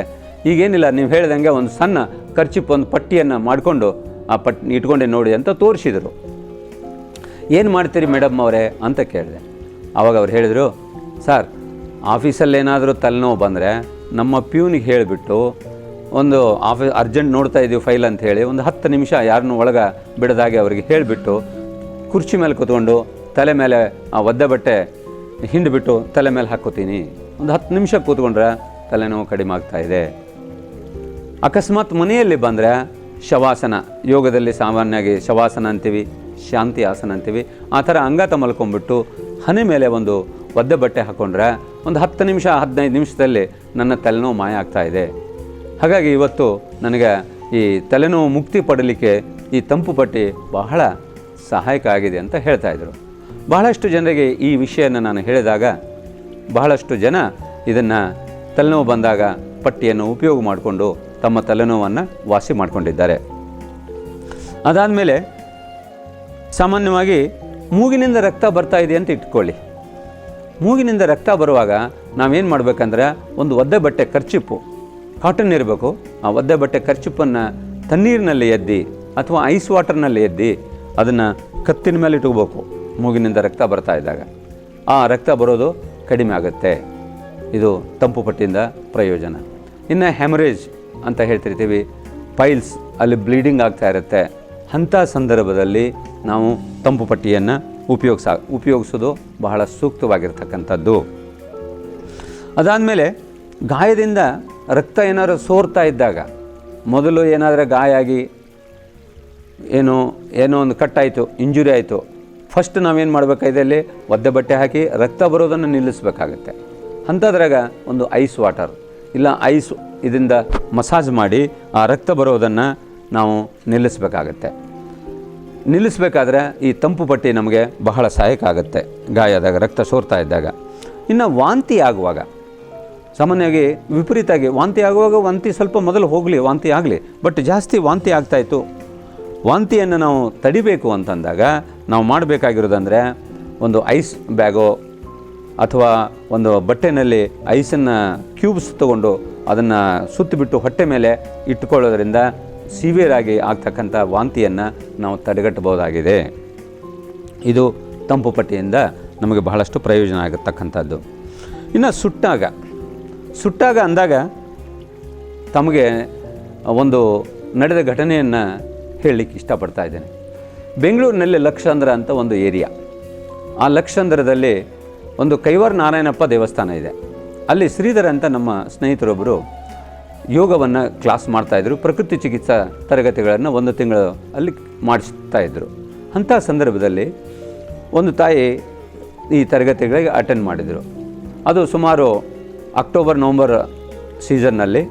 ಈಗೇನಿಲ್ಲ, ನೀವು ಹೇಳ್ದಂಗೆ ಒಂದು ಸಣ್ಣ ಖರ್ಚಿಪ್ ಒಂದು ಪಟ್ಟಿಯನ್ನು ಮಾಡಿಕೊಂಡು ಆ ಪಟ್, ಇಟ್ಕೊಂಡೆ ನೋಡಿ ಅಂತ ತೋರಿಸಿದರು. ಏನು ಮಾಡ್ತೀರಿ ಮೇಡಮ್ ಅವರೇ? ಅಂತ ಕೇಳಿದೆ. ಆವಾಗ ಅವ್ರು ಹೇಳಿದರು, ಸರ್ ಆಫೀಸಲ್ಲಿ ಏನಾದರೂ ತಲೆನೋವು ಬಂದರೆ ನಮ್ಮ ಪ್ಯೂನಿಗೆ ಹೇಳಿಬಿಟ್ಟು ಒಂದು ಆಫೀ, ಅರ್ಜೆಂಟ್ ನೋಡ್ತಾ ಇದ್ದೀವಿ ಫೈಲ್ ಅಂತ ಹೇಳಿ, ಒಂದು ಹತ್ತು ನಿಮಿಷ ಯಾರನ್ನೂ ಒಳಗೆ ಬಿಡದಾಗೆ ಅವರಿಗೆ ಹೇಳಿಬಿಟ್ಟು ಕುರ್ಚಿ ಮೇಲೆ ಕೂತ್ಕೊಂಡು ತಲೆ ಮೇಲೆ ಆ ಒದ್ದೆ ಬಟ್ಟೆ ಹಿಂಡ್ಬಿಟ್ಟು ತಲೆ ಮೇಲೆ ಹಾಕೋತೀನಿ ಒಂದು ಹತ್ತು ನಿಮಿಷ ಕೂತ್ಕೊಂಡ್ರೆ ತಲೆನೋವು ಕಡಿಮೆ ಆಗ್ತಾ ಇದೆ. ಅಕಸ್ಮಾತ್ ಮನೆಯಲ್ಲಿ ಬಂದರೆ ಶವಾಸನ, ಯೋಗದಲ್ಲಿ ಸಾಮಾನ್ಯವಾಗಿ ಶವಾಸನ ಅಂತೀವಿ, ಶಾಂತಿ ಆಸನ ಅಂತೀವಿ, ಆ ಥರ ಅಂಗಾತ ಮಲ್ಕೊಂಡ್ಬಿಟ್ಟು ಹನಿ ಮೇಲೆ ಒಂದು ಒದ್ದೆ ಬಟ್ಟೆ ಹಾಕ್ಕೊಂಡ್ರೆ ಒಂದು ಹತ್ತು ನಿಮಿಷ, ಹದಿನೈದು ನಿಮಿಷದಲ್ಲಿ ನನ್ನ ತಲೆನೋವು ಮಾಯ ಆಗ್ತಾ ಇದೆ. ಹಾಗಾಗಿ ಇವತ್ತು ನನಗೆ ಈ ತಲೆನೋವು ಮುಕ್ತಿ ಪಡಲಿಕ್ಕೆ ಈ ತಂಪು ಪಟ್ಟಿ ಬಹಳ ಸಹಾಯಕ ಆಗಿದೆ ಅಂತ ಹೇಳ್ತಾ ಇದ್ರು. ಬಹಳಷ್ಟು ಜನರಿಗೆ ಈ ವಿಷಯನ ನಾನು ಹೇಳಿದಾಗ ಬಹಳಷ್ಟು ಜನ ಇದನ್ನು ತಲೆನೋವು ಬಂದಾಗ ಪಟ್ಟಿಯನ್ನು ಉಪಯೋಗ ಮಾಡಿಕೊಂಡು ತಮ್ಮ ತಲೆನೋವನ್ನು ವಾಸಿ ಮಾಡಿಕೊಂಡಿದ್ದಾರೆ. ಅದಾದಮೇಲೆ ಸಾಮಾನ್ಯವಾಗಿ ಮೂಗಿನಿಂದ ರಕ್ತ ಬರ್ತಾ ಇದೆ ಅಂತ ಇಟ್ಕೊಳ್ಳಿ. ಮೂಗಿನಿಂದ ರಕ್ತ ಬರುವಾಗ ನಾವೇನು ಮಾಡಬೇಕಂದ್ರೆ ಒಂದು ಒದ್ದೆ ಬಟ್ಟೆ ಖರ್ಚಿಪ್ಪು ಕಾಟನ್ ಇರಬೇಕು. ಆ ಒದ್ದೆ ಬಟ್ಟೆ ಖರ್ಚುಪ್ಪನ್ನು ತಣ್ಣೀರಿನಲ್ಲಿ ಎದ್ದಿ ಅಥವಾ ಐಸ್ ವಾಟರ್ನಲ್ಲಿ ಎದ್ದಿ ಅದನ್ನು ಕತ್ತಿನ ಮೇಲೆ ಇಟ್ಕೋಬೇಕು. ಮೂಗಿನಿಂದ ರಕ್ತ ಬರ್ತಾ ಇದ್ದಾಗ. ಆ ರಕ್ತ ಬರೋದು ಕಡಿಮೆ ಆಗುತ್ತೆ. ಇದು ತಂಪು ಪಟ್ಟಿಯಿಂದ ಪ್ರಯೋಜನ. ಇನ್ನು ಹ್ಯಾಮರೇಜ್ ಅಂತ ಹೇಳ್ತಿರ್ತೀವಿ. ಪೈಲ್ಸ್ ಅಲ್ಲಿ ಬ್ಲೀಡಿಂಗ್ ಆಗ್ತಾ ಇರುತ್ತೆ. ಅಂಥ ಸಂದರ್ಭದಲ್ಲಿ ನಾವು ತಂಪು ಪಟ್ಟಿಯನ್ನು ಉಪಯೋಗಿಸ, ಉಪಯೋಗಿಸೋದು ಬಹಳ ಸೂಕ್ತವಾಗಿರ್ತಕ್ಕಂಥದ್ದು. ಅದಾದಮೇಲೆ ಗಾಯದಿಂದ ರಕ್ತ ಏನಾದರೂ ಸೋರ್ತಾ ಇದ್ದಾಗ ಮೊದಲು ಏನಾದರೂ ಗಾಯ ಆಗಿ ಏನು, ಏನೋ ಒಂದು ಕಟ್ಟಾಯಿತು ಇಂಜುರಿ ಆಯಿತು ಫಸ್ಟ್ ನಾವೇನು ಮಾಡಬೇಕಾದಲ್ಲಿ ಒದ್ದೆ ಬಟ್ಟೆ ಹಾಕಿ ರಕ್ತ ಬರೋದನ್ನು ನಿಲ್ಲಿಸಬೇಕಾಗತ್ತೆ. ಅಂಥದ್ರಾಗ ಒಂದು ಐಸ್ ವಾಟರ್ ಇಲ್ಲ ಐಸ್ ಇದರಿಂದ ಮಸಾಜ್ ಮಾಡಿ ಆ ರಕ್ತ ಬರೋದನ್ನು ನಾವು ನಿಲ್ಲಿಸಬೇಕಾಗತ್ತೆ. ನಿಲ್ಲಿಸಬೇಕಾದ್ರೆ ಈ ತಂಪು ಪಟ್ಟಿ ನಮಗೆ ಬಹಳ ಸಹಾಯಕ ಆಗುತ್ತೆ, ಗಾಯದಾಗ, ರಕ್ತ ಸೋರ್ತಾ ಇದ್ದಾಗ. ಇನ್ನು ವಾಂತಿ ಆಗುವಾಗ ಸಾಮಾನ್ಯವಾಗಿ ವಿಪರೀತಾಗಿ, ವಾಂತಿ ಆಗುವಾಗ ವಾಂತಿ ಸ್ವಲ್ಪ ಮೊದಲು ಹೋಗಲಿ, ವಾಂತಿ ಆಗಲಿ ಬಟ್ ಜಾಸ್ತಿ ವಾಂತಿ ಆಗ್ತಾಯಿತ್ತು ವಾಂತಿಯನ್ನು ನಾವು ತಡಿಬೇಕು ಅಂತಂದಾಗ ನಾವು ಮಾಡಬೇಕಾಗಿರೋದಂದರೆ ಒಂದು ಐಸ್ ಬ್ಯಾಗೋ ಅಥವಾ ಒಂದು ಬಟ್ಟೆನಲ್ಲಿ ಐಸನ್ನು ಕ್ಯೂಬ್ಸ್ ತಗೊಂಡು ಅದನ್ನು ಸುತ್ತಿಬಿಟ್ಟು ಹೊಟ್ಟೆ ಮೇಲೆ ಇಟ್ಕೊಳ್ಳೋದ್ರಿಂದ ಸಿವಿಯರ್ ಆಗಿ ಆಗ್ತಕ್ಕಂಥ ವಾಂತಿಯನ್ನು ನಾವು ತಡೆಗಟ್ಟಬಹುದಾಗಿದೆ. ಇದು ತಂಪು ಪಟ್ಟಿಯಿಂದ ನಮಗೆ ಬಹಳಷ್ಟು ಪ್ರಯೋಜನ ಆಗತಕ್ಕಂಥದ್ದು. ಇನ್ನು ಸುಟ್ಟಾಗ ಸುಟ್ಟಾಗ ಅಂದಾಗ ತಮಗೆ ಒಂದು ನಡೆದ ಘಟನೆಯನ್ನು ಹೇಳಲಿಕ್ಕೆ ಇಷ್ಟಪಡ್ತಾ ಇದ್ದೇನೆ. ಬೆಂಗಳೂರಿನಲ್ಲಿ ಲಕ್ಷಾಂಧ್ರ ಅಂತ ಒಂದು ಏರಿಯಾ. ಆ ಲಕ್ಷಾಂಧ್ರದಲ್ಲಿ ಒಂದು ಕೈವಾರ ನಾರಾಯಣಪ್ಪ ದೇವಸ್ಥಾನ ಇದೆ. ಅಲ್ಲಿ ಶ್ರೀಧರ್ ಅಂತ ನಮ್ಮ ಸ್ನೇಹಿತರೊಬ್ಬರು ಯೋಗವನ್ನು ಕ್ಲಾಸ್ ಮಾಡ್ತಾಯಿದ್ರು ಪ್ರಕೃತಿ ಚಿಕಿತ್ಸಾ ತರಗತಿಗಳನ್ನು ಒಂದು ತಿಂಗಳು ಅಲ್ಲಿ ಮಾಡಿಸ್ತಾ ಇದ್ದರು ಅಂಥ ಸಂದರ್ಭದಲ್ಲಿ ಒಂದು ತಾಯಿ ಈ ತರಗತಿಗಳಿಗೆ ಅಟೆಂಡ್ ಮಾಡಿದರು. ಅದು ಸುಮಾರು ಅಕ್ಟೋಬರ್, ನವಂಬರ್ ಸೀಸನ್ನಲ್ಲಿ,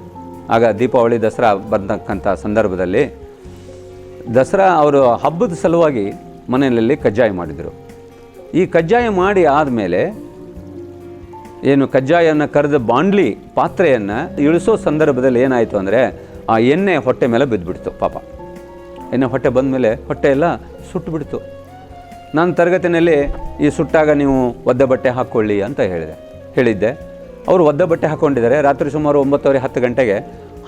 ಆಗ ದೀಪಾವಳಿ, ದಸರಾ ಬಂದಕ್ಕಂಥ ಸಂದರ್ಭದಲ್ಲಿ ದಸರಾ ಅವರು ಹಬ್ಬದ ಸಲುವಾಗಿ ಮನೆಯಲ್ಲಿ ಕಜ್ಜಾಯ ಮಾಡಿದರು. ಈ ಕಜ್ಜಾಯ ಮಾಡಿ ಆದಮೇಲೆ ಏನು ಕಜ್ಜಾಯವನ್ನು ಕರೆದ ಬಾಂಡ್ಲಿ ಪಾತ್ರೆಯನ್ನು ಇಳಿಸೋ ಸಂದರ್ಭದಲ್ಲಿ ಏನಾಯಿತು ಅಂದರೆ ಆ ಎಣ್ಣೆ ಹೊಟ್ಟೆ ಮೇಲೆ ಬಿದ್ದುಬಿಡ್ತು ಪಾಪ. ಎಣ್ಣೆ ಹೊಟ್ಟೆ ಬಂದ ಮೇಲೆ ಹೊಟ್ಟೆ ಎಲ್ಲ ಸುಟ್ಟುಬಿಡ್ತು ನಾನು ತರಗತಿನಲ್ಲಿ ಈ ಸುಟ್ಟಾಗ ನೀವು ಒದ್ದೆ ಬಟ್ಟೆ ಹಾಕ್ಕೊಳ್ಳಿ ಅಂತ ಹೇಳಿದೆ. ಹೇಳಿದ್ದೆ. ಅವರು ಒದ್ದ ಬಟ್ಟೆ ಹಾಕ್ಕೊಂಡಿದ್ದಾರೆ ರಾತ್ರಿ ಸುಮಾರು ಒಂಬತ್ತುವರೆ, ಹತ್ತು ಗಂಟೆಗೆ.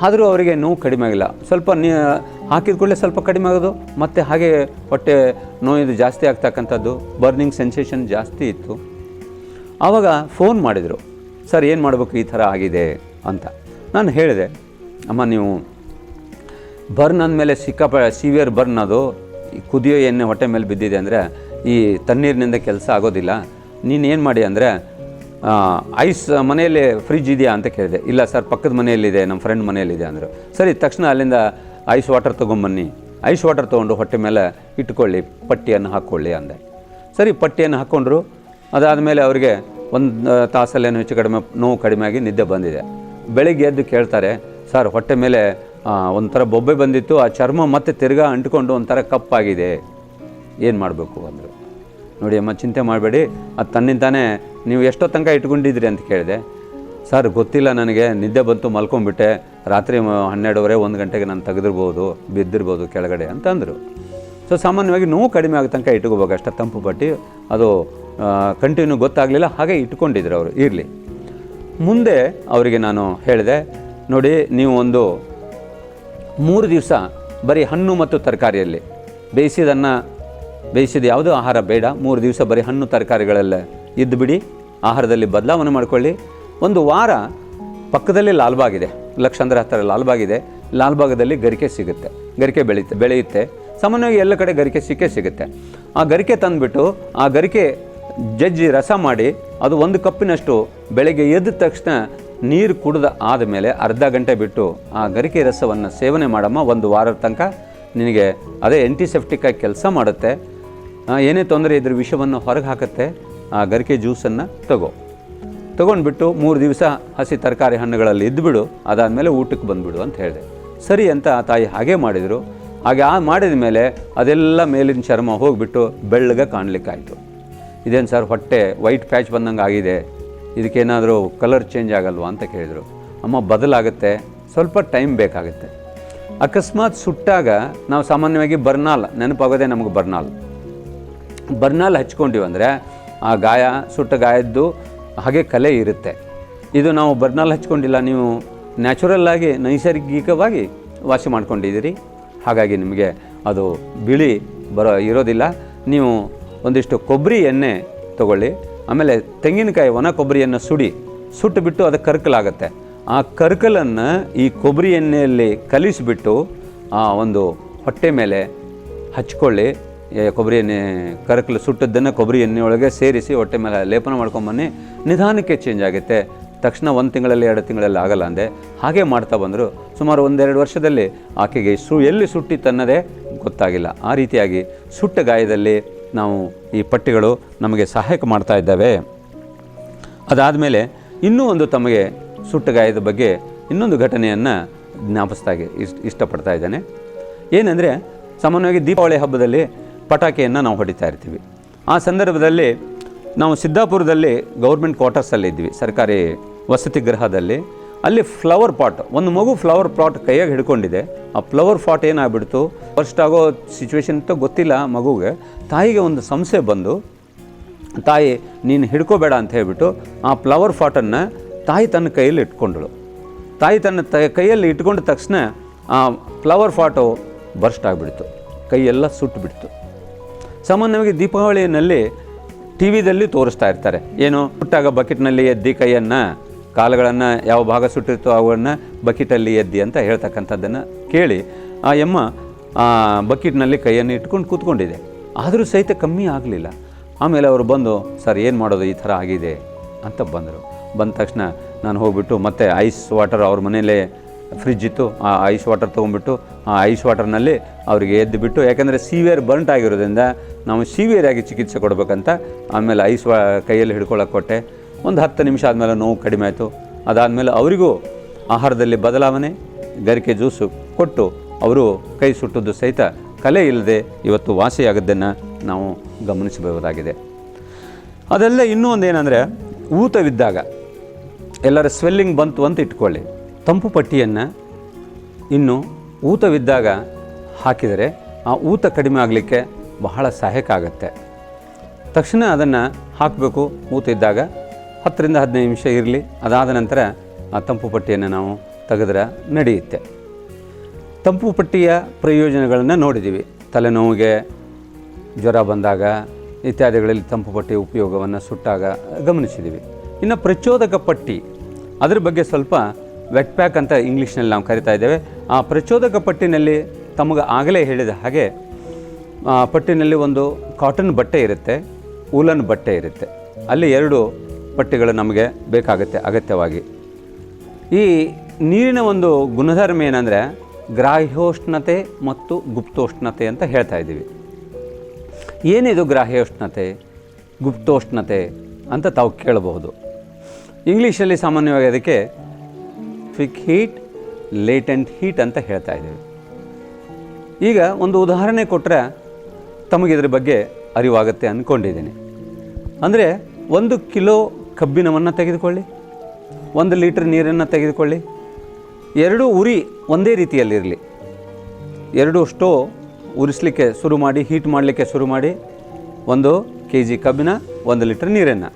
ಆದರೂ ಅವರಿಗೆ ನೋವು ಕಡಿಮೆ ಆಗಿಲ್ಲ. ಸ್ವಲ್ಪ ನೀ, ಹಾಕಿದ ಕೂಡಲೇ ಸ್ವಲ್ಪ ಕಡಿಮೆ ಆಗೋದು, ಮತ್ತು ಹಾಗೆ ಹೊಟ್ಟೆ ನೋವಿದು ಜಾಸ್ತಿ ಆಗ್ತಕ್ಕಂಥದ್ದು, ಬರ್ನಿಂಗ್ ಸೆನ್ಸೇಷನ್ ಜಾಸ್ತಿ ಇತ್ತು. ಆವಾಗ ಫೋನ್ ಮಾಡಿದರು. ಸರ್, ಏನು ಮಾಡಬೇಕು? ಈ ಥರ ಆಗಿದೆ ಅಂತ. ನಾನು ಹೇಳಿದೆ, ಅಮ್ಮ, ನೀವು ಬರ್ನ್ ಅಂದಮೇಲೆ ಸಿಕ್ಕಾಪ ಸಿವಿಯರ್ ಬರ್ನ್ ಅದು ಕುದಿಯೋ ಎಣ್ಣೆ ಹೊಟ್ಟೆ ಮೇಲೆ ಬಿದ್ದಿದೆ ಅಂದರೆ, ಈ ತಣ್ಣೀರಿನಿಂದ ಕೆಲಸ ಆಗೋದಿಲ್ಲ. ನೀನು ಏನು ಮಾಡಿ ಅಂದರೆ ಐಸ್ ಮನೆಯಲ್ಲಿ ಫ್ರಿಜ್ ಇದೆಯಾ ಅಂತ ಕೇಳಿದೆ. ಇಲ್ಲ ಸರ್, ಪಕ್ಕದ ಮನೆಯಲ್ಲಿದೆ, ನಮ್ಮ ಫ್ರೆಂಡ್ ಮನೆಯಲ್ಲಿದೆ ಅಂದರು. ಸರಿ, ತಕ್ಷಣ ಅಲ್ಲಿಂದ ಐಸ್ ವಾಟರ್ ತೊಗೊಂಬನ್ನಿ. ಐಸ್ ವಾಟರ್ ತೊಗೊಂಡು ಹೊಟ್ಟೆ ಮೇಲೆ ಇಟ್ಕೊಳ್ಳಿ ಪಟ್ಟಿಯನ್ನು ಹಾಕ್ಕೊಳ್ಳಿ ಅಂದೆ. ಸರಿ, ಪಟ್ಟಿಯನ್ನು ಹಾಕ್ಕೊಂಡ್ರು ಅದಾದಮೇಲೆ ಅವರಿಗೆ ಒಂದು ತಾಸಲ್ಲೇನು ಹೆಚ್ಚು ಕಡಿಮೆ, ನೋವು ಕಡಿಮೆ ಆಗಿ ನಿದ್ದೆ ಬಂದಿದೆ. ಬೆಳಿಗ್ಗೆ ಎದ್ದು ಕೇಳ್ತಾರೆ, ಸರ್, ಹೊಟ್ಟೆ ಮೇಲೆ ಒಂಥರ ಬೊಬ್ಬೆ ಬಂದಿತ್ತು, ಆ ಚರ್ಮ ಮತ್ತೆ ತಿರ್ಗಾ ಅಂಟ್ಕೊಂಡು ಒಂಥರ ಕಪ್ಪಾಗಿದೆ. ಏನು ಮಾಡಬೇಕು? ಅಂದರು. ನೋಡಿ ಅಮ್ಮ, ಚಿಂತೆ ಮಾಡಬೇಡಿ. ಅದು ತನ್ನಿಂತಾನೇ ನೀವು ಎಷ್ಟೋ ತನಕ ಇಟ್ಕೊಂಡಿದ್ರಿ ಅಂತ ಕೇಳಿದೆ. ಸರ್, ಗೊತ್ತಿಲ್ಲ ನನಗೆ. ನಿದ್ದೆ ಬಂತು, ಮಲ್ಕೊಂಡ್ಬಿಟ್ಟೆ. ರಾತ್ರಿ ಹನ್ನೆರಡುವರೆ, ಒಂದು ಗಂಟೆಗೆ ನಾನು ತೆಗೆದಿರ್ಬೋದು, ಬಿದ್ದಿರ್ಬೋದು ಕೆಳಗಡೆ ಅಂತಂದರು. ಸೊ ಸಾಮಾನ್ಯವಾಗಿ ನೋವು ಕಡಿಮೆ ಆಗೋ ತನಕ ಇಟ್ಕೋಬೇಕು. ಅಷ್ಟೇ ತಂಪು ಪಟ್ಟಿ ಅದು ಕಂಟಿನ್ಯೂ ಗೊತ್ತಾಗಲಿಲ್ಲ. ಹಾಗೆ ಇಟ್ಕೊಂಡಿದ್ರು ಅವರು, ಇರಲಿ. ಮುಂದೆ ಅವರಿಗೆ ನಾನು ಹೇಳಿದೆ, ನೋಡಿ, ನೀವು ಒಂದು ಮೂರು ದಿವಸ ಬರೀ ಹಣ್ಣು ಮತ್ತು ತರಕಾರಿಯಲ್ಲಿ ಬೇಯಿಸಿದನ್ನು, ಬೇಯಿಸಿದ ಯಾವುದೂ ಆಹಾರ ಬೇಡ. ಮೂರು ದಿವಸ ಬರೀ ಹಣ್ಣು ತರಕಾರಿಗಳಲ್ಲೇ. ಇದ್ದು ಬಿಡಿ, ಆಹಾರದಲ್ಲಿ ಬದಲಾವಣೆ ಮಾಡಿಕೊಳ್ಳಿ. ಒಂದು ವಾರ ಪಕ್ಕದಲ್ಲಿ ಲಾಲ್ಬಾಗ್ ಇದೆ ಲಕ್ಷಾಂತರ ಹತ್ತಿರ ಲಾಲ್ಬಾಗ್ ಇದೆ ಲಾಲ್ಬಾಗದಲ್ಲಿ ಗರಿಕೆ ಸಿಗುತ್ತೆ. ಗರಿಕೆ ಬೆಳೀತೆ, ಬೆಳೆಯುತ್ತೆ. ಸಾಮಾನ್ಯವಾಗಿ ಎಲ್ಲ ಕಡೆ ಗರಿಕೆ ಸಿಕ್ಕೇ ಸಿಗುತ್ತೆ. ಆ ಗರಿಕೆ ತಂದುಬಿಟ್ಟು, ಆ ಗರಿಕೆ ಜಜ್ಜಿ ರಸ ಮಾಡಿ, ಅದು ಒಂದು ಕಪ್ಪಿನಷ್ಟು ಬೆಳಗ್ಗೆ ಎದ್ದ ತಕ್ಷಣ ನೀರು ಕುಡಿದ ಆದಮೇಲೆ ಅರ್ಧ ಗಂಟೆ ಬಿಟ್ಟು ಆ ಗರಿಕೆ ರಸವನ್ನು ಸೇವನೆ ಮಾಡಮ್ಮ. ಒಂದು ವಾರದ ತನಕ ನಿನಗೆ ಅದೇ ಆ್ಯಂಟಿಸೆಪ್ಟಿಕ್ಕಾಗಿ ಕೆಲಸ ಮಾಡುತ್ತೆ. ಏನೇ ತೊಂದರೆ ಇದ್ರ ವಿಷವನ್ನು ಹೊರಗೆ ಹಾಕುತ್ತೆ. ಆ ಗರಿಕೆ ಜ್ಯೂಸನ್ನು ತಗೋ. ತಗೊಂಡ್ಬಿಟ್ಟು ಮೂರು ದಿವಸ ಹಸಿ ತರಕಾರಿ ಹಣ್ಣುಗಳಲ್ಲಿ ಇದ್ದುಬಿಡು ಅದಾದಮೇಲೆ ಊಟಕ್ಕೆ ಬಂದುಬಿಡು ಅಂತ ಹೇಳಿದೆ. ಸರಿ ಅಂತ ಆ ತಾಯಿ ಹಾಗೆ ಮಾಡಿದರು. ಹಾಗೆ ಆ ಮಾಡಿದ ಮೇಲೆ ಅದೆಲ್ಲ ಮೇಲಿನ ಚರ್ಮ ಹೋಗಿಬಿಟ್ಟು ಬೆಳ್ಳಗೆ ಕಾಣಲಿಕ್ಕಾಯಿತು ಇದೇನು ಸರ್ ಹೊಟ್ಟೆ ವೈಟ್ ಪ್ಯಾಚ್ ಬಂದಂಗೆ ಆಗಿದೆ, ಇದಕ್ಕೇನಾದರೂ ಕಲರ್ ಚೇಂಜ್ ಆಗಲ್ವಾ ಅಂತ ಕೇಳಿದರು. ಅಮ್ಮ, ಬದಲಾಗುತ್ತೆ, ಸ್ವಲ್ಪ ಟೈಮ್ ಬೇಕಾಗುತ್ತೆ. ಅಕಸ್ಮಾತ್ ಸುಟ್ಟಾಗ ನಾವು ಸಾಮಾನ್ಯವಾಗಿ ಬರ್ನಾಲ್, ನೆನಪಾಗೋದೇ ನಮಗೆ ಬರ್ನಾಲ್. ಬರ್ನಾಲ್ ಹಚ್ಕೊಂಡಿವಿ ಅಂದರೆ ಆ ಗಾಯ, ಸುಟ್ಟ ಗಾಯದ್ದು ಹಾಗೆ ಕಲೆ ಇರುತ್ತೆ. ಇದು ನಾವು ಬರ್ನಲ್ ಹಚ್ಕೊಂಡಿಲ್ಲ, ನೀವು ನ್ಯಾಚುರಲ್ ಆಗಿ, ನೈಸರ್ಗಿಕವಾಗಿ ವಾಸಿ ಮಾಡ್ಕೊಂಡಿದ್ದೀರಿ. ಹಾಗಾಗಿ ನಿಮಗೆ ಅದು ಬಿಳಿ ಬರೋ ಇರೋದಿಲ್ಲ. ನೀವು ಒಂದಿಷ್ಟು ಕೊಬ್ಬರಿ ಎಣ್ಣೆ ತಗೊಳ್ಳಿ. ಆಮೇಲೆ ತೆಂಗಿನಕಾಯಿ, ಒಣ ಕೊಬ್ಬರಿಯನ್ನು ಸುಡಿ ಸುಟ್ಟು ಬಿಟ್ಟು ಅದು ಕರ್ಕಲಾಗುತ್ತೆ. ಆ ಕರ್ಕಲನ್ನು ಈ ಕೊಬ್ಬರಿ ಎಣ್ಣೆಯಲ್ಲಿ ಕಲಿಸಿಬಿಟ್ಟು ಆ ಒಂದು ಹೊಟ್ಟೆ ಮೇಲೆ ಹಚ್ಕೊಳ್ಳಿ. ಕೊಬ್ಬರಿ ಎಣ್ಣೆ, ಕರಕಲು ಸುಟ್ಟದ್ದನ್ನು ಕೊಬ್ಬರಿ ಎಣ್ಣೆಯೊಳಗೆ ಸೇರಿಸಿ ಹೊಟ್ಟೆ ಮೇಲೆ ಲೇಪನ ಮಾಡ್ಕೊಂಬನ್ನಿ ನಿಧಾನಕ್ಕೆ ಚೇಂಜ್ ಆಗುತ್ತೆ. ತಕ್ಷಣ ಒಂದು ತಿಂಗಳಲ್ಲಿ, ಎರಡು ತಿಂಗಳಲ್ಲಿ ಆಗಲ್ಲ ಅಂದೆ. ಹಾಗೆ ಮಾಡ್ತಾ ಬಂದರು. ಸುಮಾರು ಒಂದೆರಡು ವರ್ಷದಲ್ಲಿ ಆಕೆಗೆ ಸು, ಎಲ್ಲಿ ಸುಟ್ಟಿತ್ತನ್ನೋದೇ ಗೊತ್ತಾಗಿಲ್ಲ. ಆ ರೀತಿಯಾಗಿ ಸುಟ್ಟ ಗಾಯದಲ್ಲಿ ನಾವು ಈ ಪಟ್ಟಿಗಳು ನಮಗೆ ಸಹಾಯಕ ಮಾಡ್ತಾ ಇದ್ದಾವೆ. ಅದಾದಮೇಲೆ ಇನ್ನೂ ಒಂದು ತಮಗೆ ಸುಟ್ಟ ಗಾಯದ ಬಗ್ಗೆ ಇನ್ನೊಂದು ಘಟನೆಯನ್ನು ಜ್ಞಾಪಿಸ್ತಾಗೆ ಇಷ್ಟ, ಇಷ್ಟಪಡ್ತಾ ಇದ್ದಾನೆ. ಏನಂದರೆ, ಸಾಮಾನ್ಯವಾಗಿ ದೀಪಾವಳಿ ಹಬ್ಬದಲ್ಲಿ ಪಟಾಕಿಯನ್ನು ನಾವು ಹೊಡಿತಾ ಇರ್ತೀವಿ. ಆ ಸಂದರ್ಭದಲ್ಲಿ ನಾವು ಸಿದ್ದಾಪುರದಲ್ಲಿ ಗೌರ್ಮೆಂಟ್ ಕ್ವಾರ್ಟರ್ಸಲ್ಲಿ ಇದ್ವಿ ಸರ್ಕಾರಿ ವಸತಿ ಗೃಹದಲ್ಲಿ. ಅಲ್ಲಿ ಫ್ಲವರ್ ಪಾಟ್, ಒಂದು ಮಗು ಫ್ಲವರ್ ಪಾಟ್ ಕೈಯಾಗಿ ಹಿಡ್ಕೊಂಡಿದೆ. ಆ ಫ್ಲವರ್ ಪಾಟ್ ಏನಾಗ್ಬಿಡ್ತು? ಫಸ್ಟ್ ಆಗೋ ಸಿಚುವೇಶನ್ ಅಂತ ಗೊತ್ತಿಲ್ಲ ಮಗುಗೆ. ತಾಯಿಗೆ ಒಂದು ಸಂಶಯ ಬಂದು, ತಾಯಿ, ನೀನು ಹಿಡ್ಕೋಬೇಡ ಅಂತ ಹೇಳ್ಬಿಟ್ಟು ಆ ಫ್ಲವರ್ ಪಾಟನ್ನು ತಾಯಿ ತನ್ನ ಕೈಯಲ್ಲಿ ಇಟ್ಕೊಂಡಳು. ತಾಯಿ ತನ್ನ ತ, ಕೈಯಲ್ಲಿ ಇಟ್ಕೊಂಡ ತಕ್ಷಣ ಆ ಫ್ಲವರ್ ಫಾಟು ಬರ್ಸ್ಟ್ ಆಗಿಬಿಡ್ತು. ಕೈಯೆಲ್ಲ ಸುಟ್ಟು ಬಿಡ್ತು ಸಾಮಾನ್ಯವಾಗಿ ದೀಪಾವಳಿಯಲ್ಲಿ ಟಿ ವಿದಲ್ಲಿ ತೋರಿಸ್ತಾ ಇರ್ತಾರೆ. ಏನು? ಹುಟ್ಟಾಗ ಬಕೆಟ್ನಲ್ಲಿ ಎದ್ದಿ ಕೈಯನ್ನು, ಕಾಲುಗಳನ್ನು ಯಾವ ಭಾಗ ಸುಟ್ಟಿರ್ತೋ ಅವನ್ನು ಬಕೆಟಲ್ಲಿ ಎದ್ದಿ ಅಂತ ಹೇಳ್ತಕ್ಕಂಥದ್ದನ್ನು ಕೇಳಿ ಆ ಯಮ್ಮ ಬಕೆಟ್ನಲ್ಲಿ ಕೈಯನ್ನು ಇಟ್ಕೊಂಡು ಕೂತ್ಕೊಂಡಿದೆ. ಆದರೂ ಸಹಿತ ಕಮ್ಮಿ ಆಗಲಿಲ್ಲ. ಆಮೇಲೆ ಅವರು ಬಂದು, ಸರ್, ಏನು ಮಾಡೋದು? ಈ ಥರ ಆಗಿದೆ ಅಂತ ಬಂದರು. ಬಂದ ತಕ್ಷಣ ನಾನು ಹೋಗ್ಬಿಟ್ಟು ಮತ್ತೆ ಐಸ್ ವಾಟರ್ ಅವ್ರ ಮನೇಲೇ ಫ್ರಿಜ್ ಇತ್ತು, ಆ ಐಸ್ ವಾಟರ್ ತೊಗೊಂಡ್ಬಿಟ್ಟು, ಆ ಐಸ್ ವಾಟರ್ನಲ್ಲಿ ಅವರಿಗೆ ಎದ್ದು ಬಿಟ್ಟು, ಯಾಕಂದರೆ ಸಿವಿಯರ್ ಬರ್ಂಟ್ ಆಗಿರೋದ್ರಿಂದ ನಾವು ಸಿವಿಯರ್ ಆಗಿ ಚಿಕಿತ್ಸೆ ಕೊಡಬೇಕಂತ ಆಮೇಲೆ ಐಸ್ ವಾ ಕೈಯಲ್ಲಿ ಹಿಡ್ಕೊಳ್ಳೋಕೆ ಕೊಟ್ಟೆ. ಒಂದು ಹತ್ತು ನಿಮಿಷ ಆದಮೇಲೆ ನೋವು ಕಡಿಮೆ ಆಯಿತು. ಅದಾದಮೇಲೆ ಅವರಿಗೂ ಆಹಾರದಲ್ಲಿ ಬದಲಾವಣೆ, ಗರಿಕೆ ಜ್ಯೂಸು ಕೊಟ್ಟು ಅವರು ಕೈ ಸುಟ್ಟದ್ದು ಸಹಿತ ಕಲೆ ಇಲ್ಲದೆ ಇವತ್ತು ವಾಸಿಯಾಗದ್ದನ್ನು ನಾವು ಗಮನಿಸಬಹುದಾಗಿದೆ. ಅದೆಲ್ಲ ಇನ್ನೂ ಒಂದು ಏನಂದರೆ ಊತವಿದ್ದಾಗ, ಎಲ್ಲರ ಸ್ವೆಲ್ಲಿಂಗ್ ಬಂತು ಅಂತ ಇಟ್ಕೊಳ್ಳಿ. ತಂಪು ಪಟ್ಟಿಯನ್ನು ಇನ್ನು ಊತವಿದ್ದಾಗ ಹಾಕಿದರೆ ಆ ಊತ ಕಡಿಮೆ ಆಗಲಿಕ್ಕೆ ಬಹಳ ಸಹಾಯಕ ಆಗುತ್ತೆ. ತಕ್ಷಣ ಅದನ್ನು ಹಾಕಬೇಕು. ಊತ ಇದ್ದಾಗ ಹತ್ತರಿಂದ ಹದಿನೈದು ನಿಮಿಷ ಇರಲಿ. ಅದಾದ ನಂತರ ಆ ತಂಪು ಪಟ್ಟಿಯನ್ನು ನಾವು ತೆಗೆದ್ರೆ ನಡೆಯುತ್ತೆ. ತಂಪು ಪಟ್ಟಿಯ ಪ್ರಯೋಜನಗಳನ್ನು ನೋಡಿದ್ದೀವಿ ತಲೆನೋವಿಗೆ ಜ್ವರ ಬಂದಾಗ ಇತ್ಯಾದಿಗಳಲ್ಲಿ ತಂಪು ಪಟ್ಟಿಯ ಉಪಯೋಗವನ್ನು ಸುಟ್ಟಾಗ ಗಮನಿಸಿದ್ದೀವಿ ಇನ್ನು ಪ್ರಚೋದಕ ಪಟ್ಟಿ ಅದರ ಬಗ್ಗೆ ಸ್ವಲ್ಪ ವೆಟ್ ಪ್ಯಾಕ್ ಅಂತ ಇಂಗ್ಲೀಷ್ನಲ್ಲಿ ನಾವು ಕರಿತಾ ಇದ್ದೇವೆ. ಆ, ಪ್ರಚೋದಕ ಪಟ್ಟಿನಲ್ಲಿ ತಮಗೆ ಆಗಲೇ ಹೇಳಿದ ಹಾಗೆ ಪಟ್ಟಿನಲ್ಲಿ ಒಂದು ಕಾಟನ್ ಬಟ್ಟೆ ಇರುತ್ತೆ ಉಲನ್ ಬಟ್ಟೆ ಇರುತ್ತೆ. ಅಲ್ಲಿ ಎರಡು ಪಟ್ಟಿಗಳು ನಮಗೆ ಬೇಕಾಗುತ್ತೆ ಅಗತ್ಯವಾಗಿ. ಈ ನೀರಿನ ಒಂದು ಗುಣಧರ್ಮ ಏನಂದರೆ, ಗ್ರಾಹ್ಯೋಷ್ಣತೆ ಮತ್ತು ಗುಪ್ತೋಷ್ಣತೆ ಅಂತ ಹೇಳ್ತಾ ಇದ್ದೀವಿ. ಏನಿದು ಗ್ರಾಹ್ಯೋಷ್ಣತೆ, ಗುಪ್ತೋಷ್ಣತೆ ಅಂತ ತಾವು ಕೇಳಬಹುದು. ಇಂಗ್ಲೀಷಲ್ಲಿ ಸಾಮಾನ್ಯವಾಗಿ ಅದಕ್ಕೆ ಫಿಕ್ ಹೀಟ್ ಲೇಟೆಂಟ್ ಹೀಟ್ ಅಂತ ಹೇಳ್ತಾ ಇದ್ದೀವಿ. ಈಗ ಒಂದು ಉದಾಹರಣೆ ಕೊಟ್ಟರೆ ತಮಗೆ ಇದ್ರ ಬಗ್ಗೆ ಅರಿವಾಗುತ್ತೆ ಅಂದ್ಕೊಂಡಿದ್ದೀನಿ ಅಂದರೆ ಒಂದು ಕಿಲೋ ಕಬ್ಬಿನವನ್ನು ತೆಗೆದುಕೊಳ್ಳಿ, ಒಂದು ಲೀಟ್ರ್ ನೀರನ್ನು ತೆಗೆದುಕೊಳ್ಳಿ, ಎರಡೂ ಉರಿ ಒಂದೇ ರೀತಿಯಲ್ಲಿರಲಿ. ಎರಡು ಸ್ಟೋ ಉರಿಸಲಿಕ್ಕೆ ಶುರು ಮಾಡಿ ಹೀಟ್ ಮಾಡಲಿಕ್ಕೆ ಶುರು ಮಾಡಿ, ಒಂದು ಕೆ ಜಿ ಕಬ್ಬಿನ, ಒಂದು ಲೀಟ್ರ್ ನೀರನ್ನು.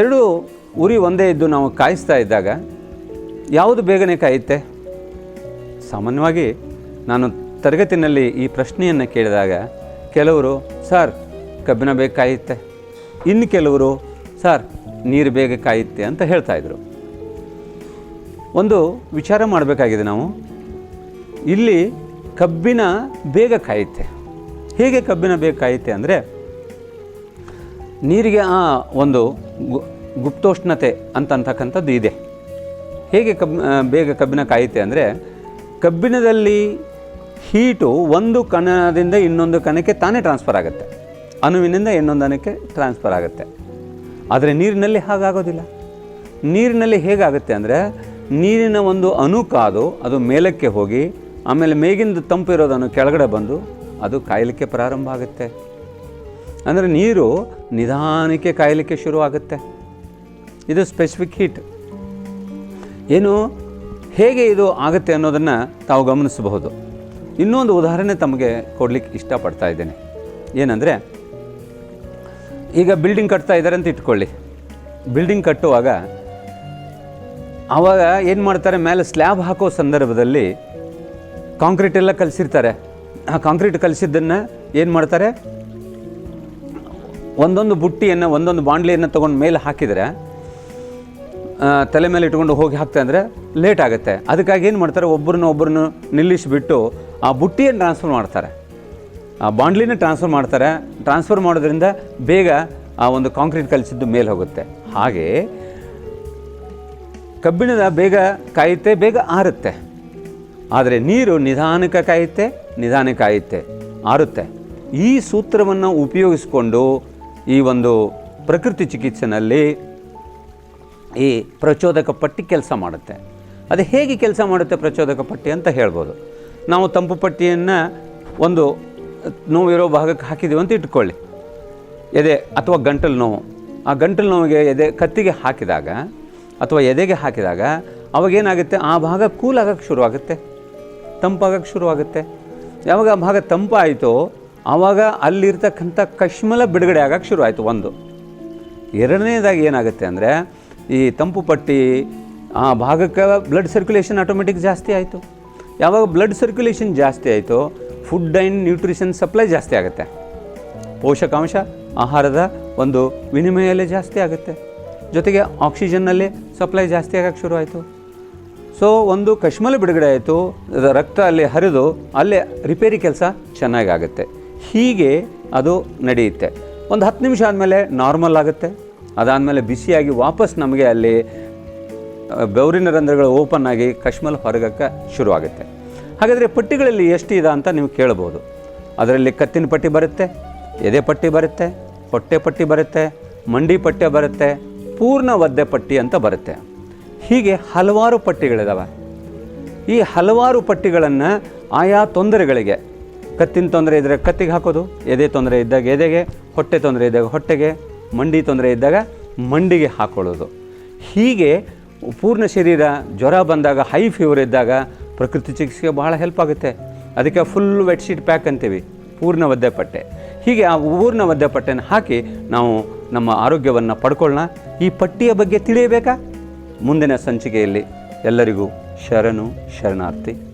ಎರಡು ಉರಿ ಒಂದೇ ಇದ್ದು ನಾವು ಕಾಯಿಸ್ತಾ ಇದ್ದಾಗ ಯಾವುದು ಬೇಗನೆ ಕಾಯುತ್ತೆ? ಸಾಮಾನ್ಯವಾಗಿ ನಾನು ತರಗತಿನಲ್ಲಿ ಈ ಪ್ರಶ್ನೆಯನ್ನು ಕೇಳಿದಾಗ ಕೆಲವರು, ಸರ್, ಕಬ್ಬಿನ ಬೇಗ ಕಾಯುತ್ತೆ. ಇನ್ನು ಕೆಲವರು, ಸರ್, ನೀರು ಬೇಗ ಕಾಯುತ್ತೆ ಅಂತ ಹೇಳ್ತಾ ಇದ್ರು. ಒಂದು ವಿಚಾರ ಮಾಡಬೇಕಾಗಿದೆ ನಾವು. ಇಲ್ಲಿ ಕಬ್ಬಿನ ಬೇಗ ಕಾಯುತ್ತೆ. ಹೇಗೆ ಕಬ್ಬಿನ ಬೇಗ ಕಾಯುತ್ತೆ ಅಂದರೆ, ನೀರಿಗೆ ಆ ಒಂದು ಗುಪ್ತೋಷ್ಣತೆ ಅಂತಂತಕ್ಕಂಥದ್ದು ಇದೆ. ಹೇಗೆ ಕಬ್ ಬೇಗ ಕಬ್ಬಿನ ಕಾಯುತ್ತೆ ಅಂದರೆ ಕಬ್ಬಿಣದಲ್ಲಿ ಹೀಟು ಒಂದು ಕಣದಿಂದ ಇನ್ನೊಂದು ಕಣಕ್ಕೆ ತಾನೇ ಟ್ರಾನ್ಸ್ಫರ್ ಆಗುತ್ತೆ. ಅಣುವಿನಿಂದ ಇನ್ನೊಂದು ಅಣಕ್ಕೆ ಟ್ರಾನ್ಸ್ಫರ್ ಆಗುತ್ತೆ. ಆದರೆ ನೀರಿನಲ್ಲಿ ಹಾಗಾಗೋದಿಲ್ಲ. ನೀರಿನಲ್ಲಿ ಹೇಗಾಗುತ್ತೆ ಅಂದರೆ ನೀರಿನ ಒಂದು ಅಣು ಕಾದು ಅದು ಮೇಲಕ್ಕೆ ಹೋಗಿ ಆಮೇಲೆ ಮೇಗಿಂದ ತಂಪು ಇರೋದನ್ನು ಕೆಳಗಡೆ ಬಂದು ಅದು ಕಾಯಲಿಕ್ಕೆ ಪ್ರಾರಂಭ ಆಗುತ್ತೆ. ಅಂದರೆ ನೀರು ನಿಧಾನಕ್ಕೆ ಕಾಯಲಿಕ್ಕೆ ಶುರು ಆಗುತ್ತೆ ಇದು ಸ್ಪೆಸಿಫಿಕ್ ಹೀಟ್ ಏನು? ಹೇಗೆ ಇದು ಆಗುತ್ತೆ ಅನ್ನೋದನ್ನು ತಾವು ಗಮನಿಸಬಹುದು. ಇನ್ನೊಂದು ಉದಾಹರಣೆ ತಮಗೆ ಕೊಡಲಿಕ್ಕೆ ಇಷ್ಟಪಡ್ತಾ ಇದ್ದೇನೆ. ಏನಂದರೆ, ಈಗ ಬಿಲ್ಡಿಂಗ್ ಕಟ್ತಾ ಇದ್ದಾರೆ ಅಂತ ಇಟ್ಕೊಳ್ಳಿ. ಬಿಲ್ಡಿಂಗ್ ಕಟ್ಟುವಾಗ ಆವಾಗ ಏನು ಮಾಡ್ತಾರೆ? ಮೇಲೆ ಸ್ಲ್ಯಾಬ್ ಹಾಕೋ ಸಂದರ್ಭದಲ್ಲಿ ಕಾಂಕ್ರೀಟ್ ಎಲ್ಲ ಕಲಿಸಿರ್ತಾರೆ. ಆ ಕಾಂಕ್ರೀಟ್ ಕಲಿಸಿದ್ದನ್ನು ಏನು ಮಾಡ್ತಾರೆ? ಒಂದೊಂದು ಬುಟ್ಟಿಯನ್ನು, ಒಂದೊಂದು ಬಾಂಡ್ಲಿಯನ್ನು ತೊಗೊಂಡು ಮೇಲೆ ಹಾಕಿದರೆ ತಲೆ ಮೇಲೆ ಇಟ್ಕೊಂಡು ಹೋಗಿ ಹಾಕ್ತೆ ಅಂದರೆ ಲೇಟ್ ಆಗುತ್ತೆ. ಅದಕ್ಕಾಗಿ ಏನು ಮಾಡ್ತಾರೆ? ಒಬ್ಬರನ್ನ ಒಬ್ಬರನ್ನು ನಿಲ್ಲಿಸಿಬಿಟ್ಟು ಆ ಬುಟ್ಟಿಯನ್ನು ಟ್ರಾನ್ಸ್ಫರ್ ಮಾಡ್ತಾರೆ. ಆ ಬಾಂಡ್ಲಿನ ಟ್ರಾನ್ಸ್ಫರ್ ಮಾಡ್ತಾರೆ. ಟ್ರಾನ್ಸ್ಫರ್ ಮಾಡೋದ್ರಿಂದ ಬೇಗ ಆ ಒಂದು ಕಾಂಕ್ರೀಟ್ ಕಲಿಸಿದ್ದು ಮೇಲೆ ಹೋಗುತ್ತೆ. ಹಾಗೆ ಕಬ್ಬಿಣದ ಬೇಗ ಕಾಯುತ್ತೆ, ಬೇಗ ಆರುತ್ತೆ. ಆದರೆ ನೀರು ನಿಧಾನಕ್ಕೆ ಕಾಯುತ್ತೆ ನಿಧಾನಕ್ಕೆ ಕಾಯುತ್ತೆ, ಆರುತ್ತೆ. ಈ ಸೂತ್ರವನ್ನು ಉಪಯೋಗಿಸಿಕೊಂಡು ಈ ಒಂದು ಪ್ರಕೃತಿ ಚಿಕಿತ್ಸೆನಲ್ಲಿ ಈ ಪ್ರಚೋದಕ ಪಟ್ಟಿ ಕೆಲಸ ಮಾಡುತ್ತೆ. ಅದು ಹೇಗೆ ಕೆಲಸ ಮಾಡುತ್ತೆ ಪ್ರಚೋದಕ ಪಟ್ಟಿ ಅಂತ ಹೇಳ್ಬೋದು. ನಾವು ತಂಪು ಪಟ್ಟಿಯನ್ನು ಒಂದು ನೋವಿರೋ ಭಾಗಕ್ಕೆ ಹಾಕಿದ್ದೀವಿ ಅಂತ ಇಟ್ಕೊಳ್ಳಿ. ಎದೆ ಅಥವಾ ಗಂಟಲು ನೋವು. ಆ ಗಂಟಲು ನೋವಿಗೆ ಎದೆ ಕತ್ತಿಗೆ ಹಾಕಿದಾಗ ಅಥವಾ ಎದೆಗೆ ಹಾಕಿದಾಗ ಅವಾಗೇನಾಗುತ್ತೆ? ಆ ಭಾಗ ಕೂಲ್ ಆಗೋಕ್ಕೆ ಶುರುವಾಗುತ್ತೆ. ತಂಪಾಗಕ್ಕೆ ಶುರುವಾಗುತ್ತೆ. ಯಾವಾಗ ಆ ಭಾಗ ತಂಪಾಯಿತೋ ಆವಾಗ ಅಲ್ಲಿರ್ತಕ್ಕಂಥ ಕಶ್ಮಲ ಬಿಡುಗಡೆ ಆಗೋಕ್ಕೆ ಶುರುವಾಯಿತು ಒಂದು. ಎರಡನೇದಾಗಿ ಏನಾಗುತ್ತೆ ಅಂದರೆ ಈ ತಂಪು ಪಟ್ಟಿ, ಆ ಭಾಗಕ್ಕೆ ಬ್ಲಡ್ ಸರ್ಕ್ಯುಲೇಷನ್ ಆಟೋಮೆಟಿಕ್ ಜಾಸ್ತಿ ಆಯಿತು. ಯಾವಾಗ ಬ್ಲಡ್ ಸರ್ಕ್ಯುಲೇಷನ್ ಜಾಸ್ತಿ ಆಯಿತು ಫುಡ್ ಆ್ಯಂಡ್ ನ್ಯೂಟ್ರಿಷನ್ ಸಪ್ಲೈ ಜಾಸ್ತಿ ಆಗುತ್ತೆ. ಪೋಷಕಾಂಶ, ಆಹಾರದ ಒಂದು ವಿನಿಮಯಲ್ಲೇ ಜಾಸ್ತಿ ಆಗುತ್ತೆ. ಜೊತೆಗೆ ಆಕ್ಸಿಜನ್ನಲ್ಲಿ ಸಪ್ಲೈ ಜಾಸ್ತಿ ಆಗಕ್ಕೆ ಶುರು ಆಯಿತು. ಸೊ ಒಂದು ಕಶ್ಮಲ ಬಿಡುಗಡೆ ಆಯಿತು ರಕ್ತ ಅಲ್ಲಿ ಹರಿದು, ಅಲ್ಲೇ ರಿಪೇರಿ ಕೆಲಸ ಚೆನ್ನಾಗಿ ಆಗುತ್ತೆ ಹೀಗೆ ಅದು ನಡೆಯುತ್ತೆ. ಒಂದು ಹತ್ತು ನಿಮಿಷ ಆದಮೇಲೆ ನಾರ್ಮಲ್ ಆಗುತ್ತೆ. ಅದಾದಮೇಲೆ ಬಿಸಿಯಾಗಿ ವಾಪಸ್ ನಮಗೆ ಅಲ್ಲಿ ಬೆವರಿನ ರಂಧ್ರಗಳು ಓಪನ್ ಆಗಿ ಕಶ್ಮಲ್ ಹೊರಗಕ್ಕೆ ಶುರುವಾಗುತ್ತೆ. ಹಾಗಾದರೆ ಪಟ್ಟಿಗಳಲ್ಲಿ ಎಷ್ಟು ಇದೆ ಅಂತ ನೀವು ಕೇಳ್ಬೋದು. ಅದರಲ್ಲಿ ಕತ್ತಿನ ಪಟ್ಟಿ ಬರುತ್ತೆ, ಎದೆ ಪಟ್ಟಿ ಬರುತ್ತೆ, ಹೊಟ್ಟೆ ಪಟ್ಟಿ ಬರುತ್ತೆ, ಮಂಡಿ ಪಟ್ಟಿ ಬರುತ್ತೆ, ಪೂರ್ಣ ಒದ್ದೆ ಪಟ್ಟಿ ಅಂತ ಬರುತ್ತೆ. ಹೀಗೆ ಹಲವಾರು ಪಟ್ಟಿಗಳಿದಾವೆ. ಈ ಹಲವಾರು ಪಟ್ಟಿಗಳನ್ನು ಆಯಾ ತೊಂದರೆಗಳಿಗೆ, ಕತ್ತಿನ ತೊಂದರೆ ಇದ್ದರೆ ಕತ್ತಿಗೆ ಹಾಕೋದು, ಎದೆ ತೊಂದರೆ ಇದ್ದಾಗ ಎದೆಗೆ, ಹೊಟ್ಟೆ ತೊಂದರೆ ಇದ್ದಾಗ ಹೊಟ್ಟೆಗೆ ಮಂಡಿ ತೊಂದರೆ ಇದ್ದಾಗ ಮಂಡಿಗೆ ಹಾಕೊಳ್ಳೋದು. ಹೀಗೆ ಪೂರ್ಣ ಶರೀರ ಜ್ವರ ಬಂದಾಗ ಹೈ ಫೀವರ್ ಇದ್ದಾಗ ಪ್ರಕೃತಿ ಚಿಕಿತ್ಸೆಗೆ ಬಹಳ ಹೆಲ್ಪ್ ಆಗುತ್ತೆ. ಅದಕ್ಕೆ ಫುಲ್ ಶೀಟ್ ಪ್ಯಾಕ್ ಅಂತೀವಿ, ಪೂರ್ಣ ಒದ್ದೆ ಪಟ್ಟೆ. ಹೀಗೆ ಆ ಪೂರ್ಣ ಒದ್ದೆ ಪಟ್ಟೆನ ಹಾಕಿ ನಾವು ನಮ್ಮ ಆರೋಗ್ಯವನ್ನು ಪಡ್ಕೊಳ್ಳೋಣ. ಈ ಪಟ್ಟಿಯ ಬಗ್ಗೆ ತಿಳಿಯಬೇಕಾ? ಮುಂದಿನ ಸಂಚಿಕೆಯಲ್ಲಿ ಎಲ್ಲರಿಗೂ ಶರಣು, ಶರಣಾರ್ಥಿ.